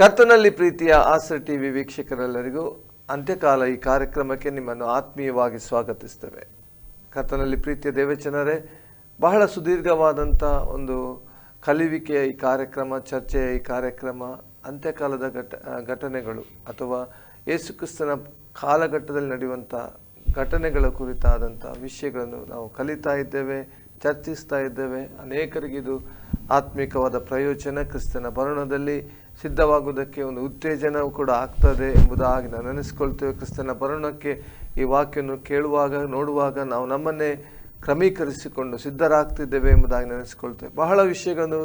ಕರ್ತನಲ್ಲಿ ಪ್ರೀತಿಯ ಆಸರ್ ಟಿವಿ ವೀಕ್ಷಕರೆಲ್ಲರಿಗೂ ಅಂತ್ಯಕಾಲ ಈ ಕಾರ್ಯಕ್ರಮಕ್ಕೆ ನಿಮ್ಮನ್ನು ಆತ್ಮೀಯವಾಗಿ ಸ್ವಾಗತಿಸ್ತೇವೆ. ಕರ್ತನಲ್ಲಿ ಪ್ರೀತಿಯ ದೇವಚನರೇ ಬಹಳ ಸುದೀರ್ಘವಾದಂಥ ಒಂದು ಕಲಿವಿಕೆಯ ಈ ಕಾರ್ಯಕ್ರಮ, ಚರ್ಚೆಯ ಈ ಕಾರ್ಯಕ್ರಮ, ಅಂತ್ಯಕಾಲದ ಘಟ, ಘಟನೆಗಳು ಅಥವಾ ಯೇಸುಕ್ರಿಸ್ತನ ಕಾಲಘಟ್ಟದಲ್ಲಿ ನಡೆಯುವಂಥ ಘಟನೆಗಳ ಕುರಿತಾದಂಥ ವಿಷಯಗಳನ್ನು ನಾವು ಕಲಿತಾ ಇದ್ದೇವೆ, ಚರ್ಚಿಸ್ತಾ ಇದ್ದೇವೆ. ಅನೇಕರಿಗಿದು ಆತ್ಮಿಕವಾದ ಪ್ರಯೋಜನ. ಕ್ರಿಸ್ತನ ಭರಣದಲ್ಲಿ ಸಿದ್ಧವಾಗುವುದಕ್ಕೆ ಒಂದು ಉತ್ತೇಜನವು ಕೂಡ ಆಗ್ತದೆ ಎಂಬುದಾಗಿ ನಾನು ನೆನೆಸ್ಕೊಳ್ತೇವೆ ಕ್ರಿಸ್ತನ ಭರಣಕ್ಕೆ ಈ ವಾಕ್ಯವನ್ನು ಕೇಳುವಾಗ ನೋಡುವಾಗ ನಾವು ನಮ್ಮನ್ನೇ ಕ್ರಮೀಕರಿಸಿಕೊಂಡು ಸಿದ್ಧರಾಗ್ತಿದ್ದೇವೆ ಎಂಬುದಾಗಿ ನೆನೆಸ್ಕೊಳ್ತೇವೆ ಬಹಳ ವಿಷಯಗಳನ್ನು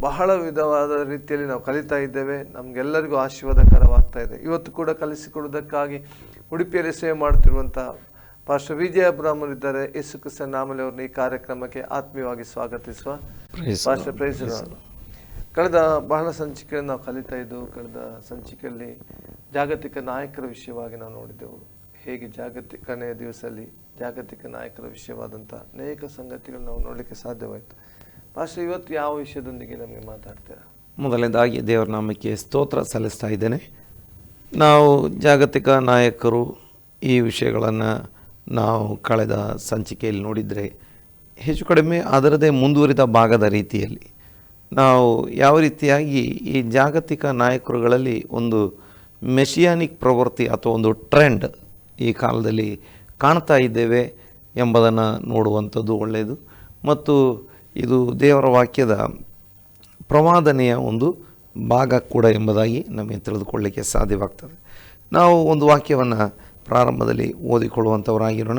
ಬಹಳ ವಿಧವಾದ ರೀತಿಯಲ್ಲಿ ನಾವು ಕಲಿತಾ ಇದ್ದೇವೆ. ನಮಗೆಲ್ಲರಿಗೂ ಆಶೀರ್ವಾದಕರವಾಗ್ತಾ ಇದೆ. ಇವತ್ತು ಕೂಡ ಕಲಿಸಿಕೊಡುವುದಕ್ಕಾಗಿ ಉಡುಪಿಯಲ್ಲಿ ಸೇವೆ ಮಾಡ್ತಿರುವಂಥ ಪಾಸ್ಟರ್ ವಿಜಯ ಬ್ರಾಹ್ಮಣ್ ಇದ್ದಾರೆ. ಯೇಸು ಕ್ರಿಸ್ತ ನಾಮಲೆ ಅವ್ರನ್ನ ಈ ಕಾರ್ಯಕ್ರಮಕ್ಕೆ ಆತ್ಮೀಯವಾಗಿ ಸ್ವಾಗತಿಸುವ ಪಾಶ್ವ ಪ್ರೈಸ್ ಕಳೆದ ಬಹಳ ಸಂಚಿಕೆಯನ್ನು ನಾವು ಕಲಿತಾ ಇದ್ದೆವು ಕಳೆದ ಸಂಚಿಕೆಯಲ್ಲಿ ಜಾಗತಿಕ ನಾಯಕರ ವಿಷಯವಾಗಿ ನಾವು ನೋಡಿದ್ದೆವು. ಹೇಗೆ ಜಾಗತಿಕನೆಯ ದಿವಸದಲ್ಲಿ ಜಾಗತಿಕ ನಾಯಕರ ವಿಷಯವಾದಂಥ ಅನೇಕ ಸಂಗತಿಗಳು ನಾವು ನೋಡಲಿಕ್ಕೆ ಸಾಧ್ಯವಾಯಿತು. ಪಾಸ್ಟರ್ ಇವತ್ತು ಯಾವ ವಿಷಯದೊಂದಿಗೆ ನಮಗೆ ಮಾತಾಡ್ತೀರಾ? ಮೊದಲನೇದಾಗಿ ದೇವರ ನಾಮಕ್ಕೆ ಸ್ತೋತ್ರ ಸಲ್ಲಿಸ್ತಾ ಇದ್ದೇನೆ. ನಾವು ಜಾಗತಿಕ ನಾಯಕರು ಈ ವಿಷಯಗಳನ್ನು ನಾವು ಕಳೆದ ಸಂಚಿಕೆಯಲ್ಲಿ ನೋಡಿದರೆ ಹೆಚ್ಚು ಕಡಿಮೆ ಅದರದೇ ಮುಂದುವರಿದ ಭಾಗದ ರೀತಿಯಲ್ಲಿ ನಾವು ಯಾವ ರೀತಿಯಾಗಿ ಈ ಜಾಗತಿಕ ನಾಯಕರುಗಳಲ್ಲಿ ಒಂದು ಮೆಷಿಯಾನಿಕ್ ಪ್ರವೃತ್ತಿ ಅಥವಾ ಒಂದು ಟ್ರೆಂಡ್ ಈ ಕಾಲದಲ್ಲಿ ಕಾಣ್ತಾ ಇದ್ದೇವೆ ಎಂಬುದನ್ನು ನೋಡುವಂಥದ್ದು ಒಳ್ಳೆಯದು. ಮತ್ತು ಇದು ದೇವರ ವಾಕ್ಯದ ಪ್ರವಾದನೆಯ ಒಂದು ಭಾಗ ಕೂಡ ಎಂಬುದಾಗಿ ನಮಗೆ ತಿಳಿದುಕೊಳ್ಳಲಿಕ್ಕೆ ಸಾಧ್ಯವಾಗ್ತದೆ. ನಾವು ಒಂದು ವಾಕ್ಯವನ್ನು ಪ್ರಾರಂಭದಲ್ಲಿ ಓದಿಕೊಳ್ಳುವಂಥವರಾಗಿರೋಣ.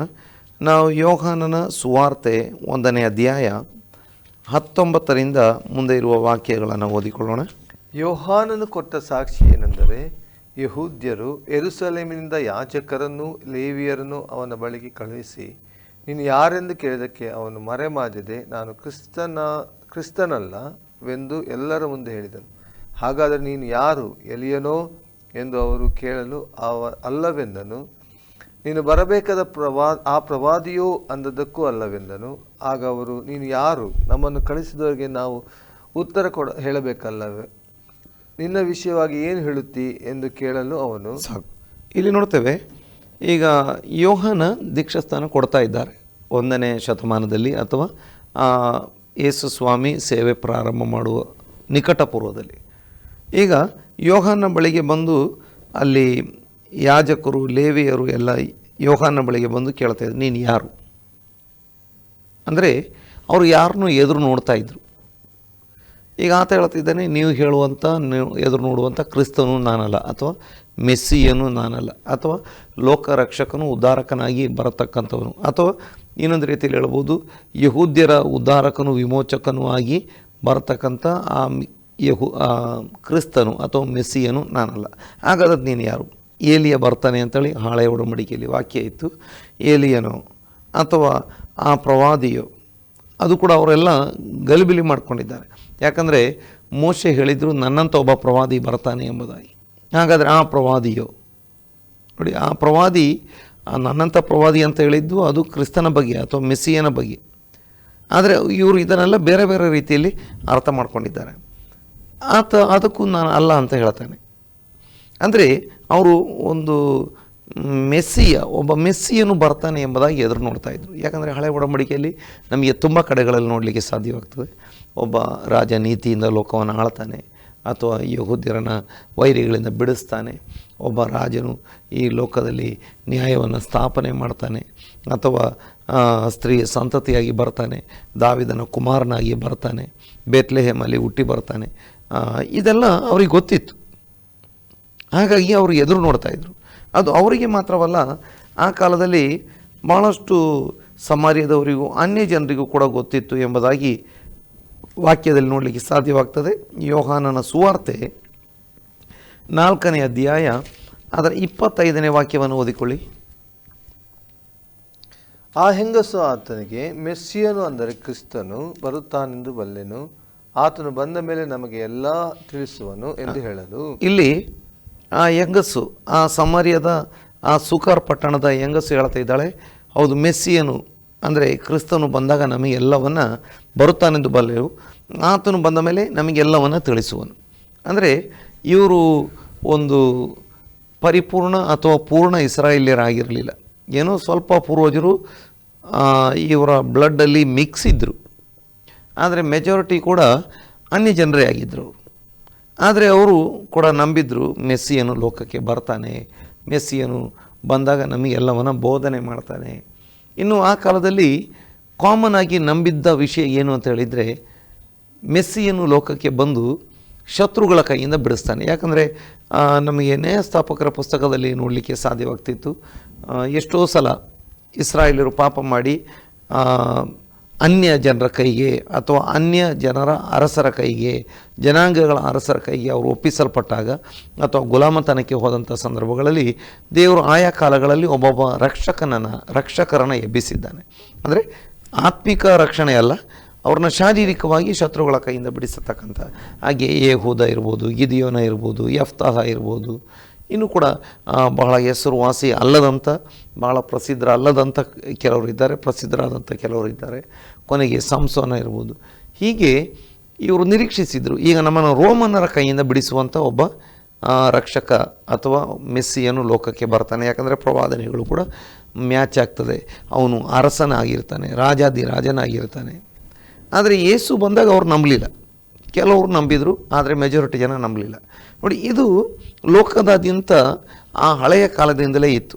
ನಾವು ಯೋಹಾನನ ಸುವಾರ್ತೆ ಒಂದನೇ ಅಧ್ಯಾಯ ಹತ್ತೊಂಬತ್ತರಿಂದ ಮುಂದೆ ಇರುವ ವಾಕ್ಯಗಳನ್ನು ಓದಿಕೊಳ್ಳೋಣ. ಯೋಹಾನನು ಕೊಟ್ಟ ಸಾಕ್ಷಿ ಏನೆಂದರೆ, ಯಹೂದ್ಯರು ಎರುಸಲೇಮಿನಿಂದ ಯಾಜಕರನ್ನು ಲೇವಿಯರನ್ನು ಅವನ ಬಳಿಗೆ ಕಳುಹಿಸಿ, ನೀನು ಯಾರೆಂದು ಕೇಳಿದಕ್ಕೆ ಅವನು ಮರೆಮಾಜದೆ ನಾನು ಕ್ರಿಸ್ತನ, ಕ್ರಿಸ್ತನಲ್ಲವೆಂದು ಎಲ್ಲರ ಮುಂದೆ ಹೇಳಿದನು. ಹಾಗಾದರೆ ನೀನು ಯಾರು, ಎಲಿಯನೋ ಎಂದು ಅವರು ಕೇಳಲು ಅವ ಅಲ್ಲವೆಂದನು? ನೀನು ಬರಬೇಕಾದ ಪ್ರವಾ, ಆ ಪ್ರವಾದಿಯೋ ಅಂದದ್ದಕ್ಕೂ ಅಲ್ಲವೆಂದನು. ಆಗ ಅವರು, ನೀನು ಯಾರು? ನಮ್ಮನ್ನು ಕಳಿಸಿದವರಿಗೆ ನಾವು ಉತ್ತರ ಕೊಡ, ಹೇಳಬೇಕಲ್ಲವೇ. ನಿನ್ನ ವಿಷಯವಾಗಿ ಏನು ಹೇಳುತ್ತಿ ಎಂದು ಕೇಳಲು ಅವನು, ಸಾಕು. ಇಲ್ಲಿ ನೋಡ್ತೇವೆ, ಈಗ ಯೋಹನ ದೀಕ್ಷಾಸ್ಥಾನ ಕೊಡ್ತಾ ಇದ್ದಾರೆ. ಒಂದನೇ ಶತಮಾನದಲ್ಲಿ ಅಥವಾ ಯೇಸು ಸ್ವಾಮಿ ಸೇವೆ ಪ್ರಾರಂಭ ಮಾಡುವ ನಿಕಟ ಪೂರ್ವದಲ್ಲಿ ಈಗ ಯೋಹನ ಬಳಿಗೆ ಬಂದು ಅಲ್ಲಿ ಯಾಜಕರು, ಲೇವಿಯರು ಎಲ್ಲ ಯೋಹಾನ ಬಳಿಗೆ ಬಂದು ಕೇಳ್ತಾ ಇದ್ರು, ನೀನು ಯಾರು? ಅಂದರೆ ಅವರು ಯಾರನ್ನೂ ಎದುರು ನೋಡ್ತಾ ಇದ್ರು. ಈಗ ಆತ ಹೇಳ್ತಿದ್ದಾನೆ, ನೀವು ಹೇಳುವಂಥ ನೀವು ಎದುರು ನೋಡುವಂಥ ಕ್ರಿಸ್ತನು ನಾನಲ್ಲ, ಅಥವಾ ಮೆಸ್ಸಿಯನು ನಾನಲ್ಲ, ಅಥವಾ ಲೋಕರಕ್ಷಕನು, ಉದ್ಧಾರಕನಾಗಿ ಬರತಕ್ಕಂಥವನು, ಅಥವಾ ಇನ್ನೊಂದು ರೀತಿಯಲ್ಲಿ ಹೇಳ್ಬೋದು, ಯಹೂದ್ಯರ ಉದ್ಧಾರಕನು, ವಿಮೋಚಕನೂ ಆಗಿ ಬರತಕ್ಕಂಥ ಆ ಯಹು ಕ್ರಿಸ್ತನು ಅಥವಾ ಮೆಸ್ಸಿಯನು ನಾನಲ್ಲ. ಹಾಗಾದ್ರೆ ನೀನು ಯಾರು? ಏಲಿಯ ಬರ್ತಾನೆ ಅಂತೇಳಿ ಹಾಳೆ ಒಡಂಬಡಿಕೆಯಲ್ಲಿ ವಾಕ್ಯ ಇತ್ತು. ಏಲಿಯನು ಅಥವಾ ಆ ಪ್ರವಾದಿಯೋ, ಅದು ಕೂಡ ಅವರೆಲ್ಲ ಗಲಿಬಿಲಿ ಮಾಡ್ಕೊಂಡಿದ್ದಾರೆ. ಯಾಕಂದರೆ ಮೋಶೆ ಹೇಳಿದರು ನನ್ನಂಥ ಒಬ್ಬ ಪ್ರವಾದಿ ಬರ್ತಾನೆ ಎಂಬುದಾಗಿ. ಹಾಗಾದರೆ ಆ ಪ್ರವಾದಿಯೋ, ನೋಡಿ, ಆ ಪ್ರವಾದಿ ನನ್ನಂಥ ಪ್ರವಾದಿ ಅಂತ ಹೇಳಿದ್ದು ಅದು ಕ್ರಿಸ್ತನ ಬಗ್ಗೆ ಅಥವಾ ಮೆಸ್ಸಿಯನ ಬಗ್ಗೆ ಆದರೆ ಇವರು ಇದನ್ನೆಲ್ಲ ಬೇರೆ ಬೇರೆ ರೀತಿಯಲ್ಲಿ ಅರ್ಥ ಮಾಡ್ಕೊಂಡಿದ್ದಾರೆ. ಆತ ಅದಕ್ಕೂ ನಾನು ಅಲ್ಲ ಅಂತ ಹೇಳ್ತಾನೆ. ಅಂದರೆ ಅವರು ಒಂದು ಮೆಸ್ಸಿಯ, ಒಬ್ಬ ಮೆಸ್ಸಿಯನ್ನು ಬರ್ತಾನೆ ಎಂಬುದಾಗಿ ಎದುರು ನೋಡ್ತಾ ಇದ್ದರು ಯಾಕಂದರೆ ಹಳೆ ಒಡಂಬಡಿಕೆಯಲ್ಲಿ ನಮಗೆ ತುಂಬ ಕಡೆಗಳಲ್ಲಿ ನೋಡಲಿಕ್ಕೆ ಸಾಧ್ಯವಾಗ್ತದೆ. ಒಬ್ಬ ರಾಜ ನೀತಿಯಿಂದ ಲೋಕವನ್ನು ಆಳ್ತಾನೆ, ಅಥವಾ ಯಹೂದ್ಯರನ್ನು ವೈರಿಗಳಿಂದ ಬಿಡಿಸ್ತಾನೆ, ಒಬ್ಬ ರಾಜನು ಈ ಲೋಕದಲ್ಲಿ ನ್ಯಾಯವನ್ನು ಸ್ಥಾಪನೆ ಮಾಡ್ತಾನೆ, ಅಥವಾ ಸ್ತ್ರೀ ಸಂತತಿಯಾಗಿ ಬರ್ತಾನೆ, ದಾವಿದನ ಕುಮಾರನಾಗಿ ಬರ್ತಾನೆ, ಬೇತ್ಲೆಹೇಮಲ್ಲಿ ಹುಟ್ಟಿ ಬರ್ತಾನೆ ಇದೆಲ್ಲ ಅವ್ರಿಗೆ ಗೊತ್ತಿತ್ತು. ಹಾಗಾಗಿ ಅವರು ಎದುರು ನೋಡ್ತಾ ಇದ್ದರು ಅದು ಅವರಿಗೆ ಮಾತ್ರವಲ್ಲ ಆ ಕಾಲದಲ್ಲಿ ಭಾಳಷ್ಟು ಸಮಾರ್ಯದವರಿಗೂ ಅನ್ಯ ಜನರಿಗೂ ಕೂಡ ಗೊತ್ತಿತ್ತು ಎಂಬುದಾಗಿ ವಾಕ್ಯದಲ್ಲಿ ನೋಡಲಿಕ್ಕೆ ಸಾಧ್ಯವಾಗ್ತದೆ. ಯೋಹಾನನ ಸುವಾರ್ತೆ ನಾಲ್ಕನೇ ಅಧ್ಯಾಯ ಅದರ ಇಪ್ಪತ್ತೈದನೇ ವಾಕ್ಯವನ್ನು ಓದಿಕೊಳ್ಳಿ. ಆ ಹೆಂಗಸು ಆತನಿಗೆ ಮೆಸ್ಸಿಯನು ಅಂದರೆ ಕ್ರಿಸ್ತನು ಬರುತ್ತಾನೆಂದು ಬಲ್ಲೆನು ಆತನು ಬಂದ ಮೇಲೆ ನಮಗೆ ಎಲ್ಲ ತಿಳಿಸುವನು ಎಂದು ಹೇಳಲು ಇಲ್ಲಿ ಆ ಹೆಂಗಸು, ಆ ಸಮರ್ಯದ, ಆ ಸುಖಾರ್ ಪಟ್ಟಣದ ಹೆಂಗಸು ಹೇಳ್ತಾ ಇದ್ದಾಳೆ, ಹೌದು, ಮೆಸ್ಸಿಯನು, ಅಂದರೆ ಕ್ರಿಸ್ತನು ಬಂದಾಗ ನಮಗೆಲ್ಲವನ್ನು ಬರುತ್ತಾನೆಂದು ಬಲ್ಲೆವು. ಆತನು ಬಂದ ಮೇಲೆ ನಮಗೆಲ್ಲವನ್ನು ತಿಳಿಸುವನು. ಅಂದರೆ ಇವರು ಒಂದು ಪರಿಪೂರ್ಣ ಅಥವಾ ಪೂರ್ಣ ಇಸ್ರಾಯೇಲ್ಯರಾಗಿರಲಿಲ್ಲ. ಏನೋ ಸ್ವಲ್ಪ ಪೂರ್ವಜರು ಇವರ ಬ್ಲಡ್ಡಲ್ಲಿ ಮಿಕ್ಸ್ ಇದ್ದರು ಆದರೆ ಮೆಜಾರಿಟಿ ಕೂಡ ಅನ್ಯ ಜನರೇ ಆಗಿದ್ದರು ಆದರೆ ಅವರು ಕೂಡ ನಂಬಿದ್ರು ಮೆಸ್ಸಿಯನು ಲೋಕಕ್ಕೆ ಬರ್ತಾನೆ ಮೆಸ್ಸಿಯನು ಬಂದಾಗ ನಮಗೆಲ್ಲವನ್ನ ಬೋಧನೆ ಮಾಡ್ತಾನೆ. ಇನ್ನು ಆ ಕಾಲದಲ್ಲಿ ಕಾಮನ್ ಆಗಿ ನಂಬಿದ್ದ ವಿಷಯ ಏನು ಅಂತ ಹೇಳಿದರೆ ಮೆಸ್ಸಿಯನ್ನು ಲೋಕಕ್ಕೆ ಬಂದು ಶತ್ರುಗಳ ಕೈಯಿಂದ ಬಿಡಿಸ್ತಾನೆ. ಯಾಕಂದರೆ ನಮಗೆ ನ್ಯಾಯಸ್ಥಾಪಕರ ಪುಸ್ತಕದಲ್ಲಿ ನೋಡಲಿಕ್ಕೆ ಸಾಧ್ಯವಾಗ್ತಿತ್ತು. ಎಷ್ಟೋ ಸಲ ಇಸ್ರಾಯೇಲರು ಪಾಪ ಮಾಡಿ ಅನ್ಯ ಜನರ ಕೈಗೆ ಅಥವಾ ಅನ್ಯ ಜನರ ಅರಸರ ಕೈಗೆ, ಜನಾಂಗಗಳ ಅರಸರ ಕೈಗೆ ಅವರು ಒಪ್ಪಿಸಲ್ಪಟ್ಟಾಗ ಅಥವಾ ಗುಲಾಮತನಕ್ಕೆ ಹೋದಂಥ ಸಂದರ್ಭಗಳಲ್ಲಿ ದೇವರು ಆಯಾ ಕಾಲಗಳಲ್ಲಿ ಒಬ್ಬೊಬ್ಬ ರಕ್ಷಕನನ್ನು ರಕ್ಷಕರನ್ನು ಎಬ್ಬಿಸಿದ್ದಾನೆ. ಅಂದರೆ ಆತ್ಮಿಕ ರಕ್ಷಣೆ ಅಲ್ಲ, ಅವ್ರನ್ನ ಶಾರೀರಿಕವಾಗಿ ಶತ್ರುಗಳ ಕೈಯಿಂದ ಬಿಡಿಸತಕ್ಕಂಥ ಹಾಗೆ ಯೇಹೂದ ಇರ್ಬೋದು, ಗಿದಿಯೋನ ಇರ್ಬೋದು, ಯಫ್ತಾಹ ಇರ್ಬೋದು ಇನ್ನು ಕೂಡ ಬಹಳ ಹೆಸರುವಾಸಿ ಅಲ್ಲದಂಥ ಬಹಳ ಪ್ರಸಿದ್ಧ ಅಲ್ಲದಂಥ ಕೆಲವರು ಇದ್ದಾರೆ ಪ್ರಸಿದ್ಧರಾದಂಥ ಕೆಲವರು ಇದ್ದಾರೆ. ಕೊನೆಗೆ ಸಂಸೋನ ಇರ್ಬೋದು. ಹೀಗೆ ಇವರು ನಿರೀಕ್ಷಿಸಿದರು. ಈಗ ನಮ್ಮನ್ನು ರೋಮನ್ನರ ಕೈಯಿಂದ ಬಿಡಿಸುವಂಥ ಒಬ್ಬ ರಕ್ಷಕ ಅಥವಾ ಮೆಸ್ಸಿಯನ್ನು ಲೋಕಕ್ಕೆ ಬರ್ತಾನೆ. ಯಾಕಂದರೆ ಪ್ರವಾದನೆಗಳು ಕೂಡ ಮ್ಯಾಚ್ ಆಗ್ತದೆ. ಅವನು ಅರಸನಾಗಿರ್ತಾನೆ ರಾಜಾದಿ ರಾಜನಾಗಿರ್ತಾನೆ ಆದರೆ ಯೇಸು ಬಂದಾಗ ಅವ್ರು ನಂಬಲಿಲ್ಲ. ಕೆಲವರು ನಂಬಿದರು, ಆದರೆ ಮೆಜಾರಿಟಿ ಜನ ನಂಬಲಿಲ್ಲ. ನೋಡಿ, ಇದು ಲೋಕದಾದ್ಯಂತ ಆ ಹಳೆಯ ಕಾಲದಿಂದಲೇ ಇತ್ತು.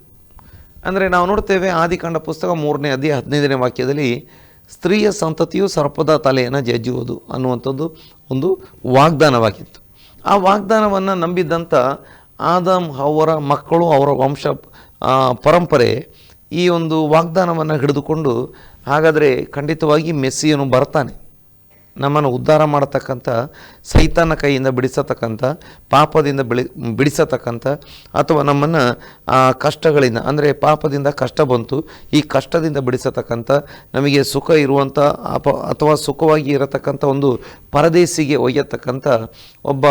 ಅಂದರೆ ನಾವು ನೋಡ್ತೇವೆ, ಆದಿಕಾಂಡ ಪುಸ್ತಕ ಮೂರನೇ ಅಧ್ಯಾಯ ಹದಿನೈದನೇ ವಾಕ್ಯದಲ್ಲಿ, ಸ್ತ್ರೀಯ ಸಂತತಿಯು ಸರ್ಪದ ತಲೆಯನ್ನು ಜಜ್ಜುವುದು ಅನ್ನುವಂಥದ್ದು ಒಂದು ವಾಗ್ದಾನವಾಗಿತ್ತು. ಆ ವಾಗ್ದಾನವನ್ನು ನಂಬಿದ್ದಂಥ ಆದಮ್ ಅವರ ಮಕ್ಕಳು, ಅವರ ವಂಶ ಪರಂಪರೆ ಈ ಒಂದು ವಾಗ್ದಾನವನ್ನು ಹಿಡಿದುಕೊಂಡು, ಹಾಗಾದರೆ ಖಂಡಿತವಾಗಿ ಮೆಸ್ಸಿಯನ್ನು ಬರ್ತಾನೆ. ನಮ್ಮನ್ನು ಉದ್ಧಾರ ಮಾಡತಕ್ಕಂಥ ಸೈತಾನ ಕೈಯಿಂದ ಬಿಡಿಸತಕ್ಕಂಥ, ಪಾಪದಿಂದ ಬಿಳಿ, ಬಿಡಿಸತಕ್ಕಂಥ, ಅಥವಾ ನಮ್ಮನ್ನು, ಆ, ಕಷ್ಟಗಳಿಂದ, ಅಂದರೆ ಪಾಪದಿಂದ ಕಷ್ಟ ಬಂತು, ಈ ಕಷ್ಟದಿಂದ ಬಿಡಿಸತಕ್ಕಂಥ, ನಮಗೆ ಸುಖ ಇರುವಂಥ, ಅಪ, ಅಥವಾ ಸುಖವಾಗಿ ಇರತಕ್ಕಂಥ ಒಂದು ಪರದೇಶಿಗೆ ಒಯ್ಯತಕ್ಕಂಥ ಒಬ್ಬ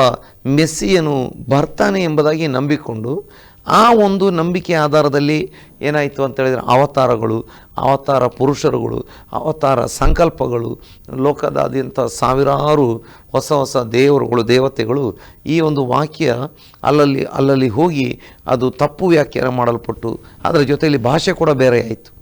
ಮೆಸ್ಸಿಯನ್ನು ಬರ್ತಾನೆ ಎಂಬುದಾಗಿ ನಂಬಿಕೊಂಡು ಆ ಒಂದು ನಂಬಿಕೆ ಆಧಾರದಲ್ಲಿ ಏನಾಯಿತು ಅಂತ ಹೇಳಿದರೆ ಅವತಾರಗಳು, ಅವತಾರ ಪುರುಷರುಗಳು, ಅವತಾರ ಸಂಕಲ್ಪಗಳು, ಲೋಕದಾದ್ಯಂತ ಸಾವಿರಾರು ಹೊಸ ಹೊಸ ದೇವರುಗಳು, ದೇವತೆಗಳು ಈ ಒಂದು ವಾಕ್ಯ ಅಲ್ಲಲ್ಲಿ ಅಲ್ಲಲ್ಲಿ ಹೋಗಿ ಅದು ತಪ್ಪು ವ್ಯಾಖ್ಯಾನ ಮಾಡಲ್ಪಟ್ಟು, ಅದರ ಜೊತೆಯಲ್ಲಿ ಭಾಷೆ ಕೂಡ ಬೇರೆ ಆಯಿತು.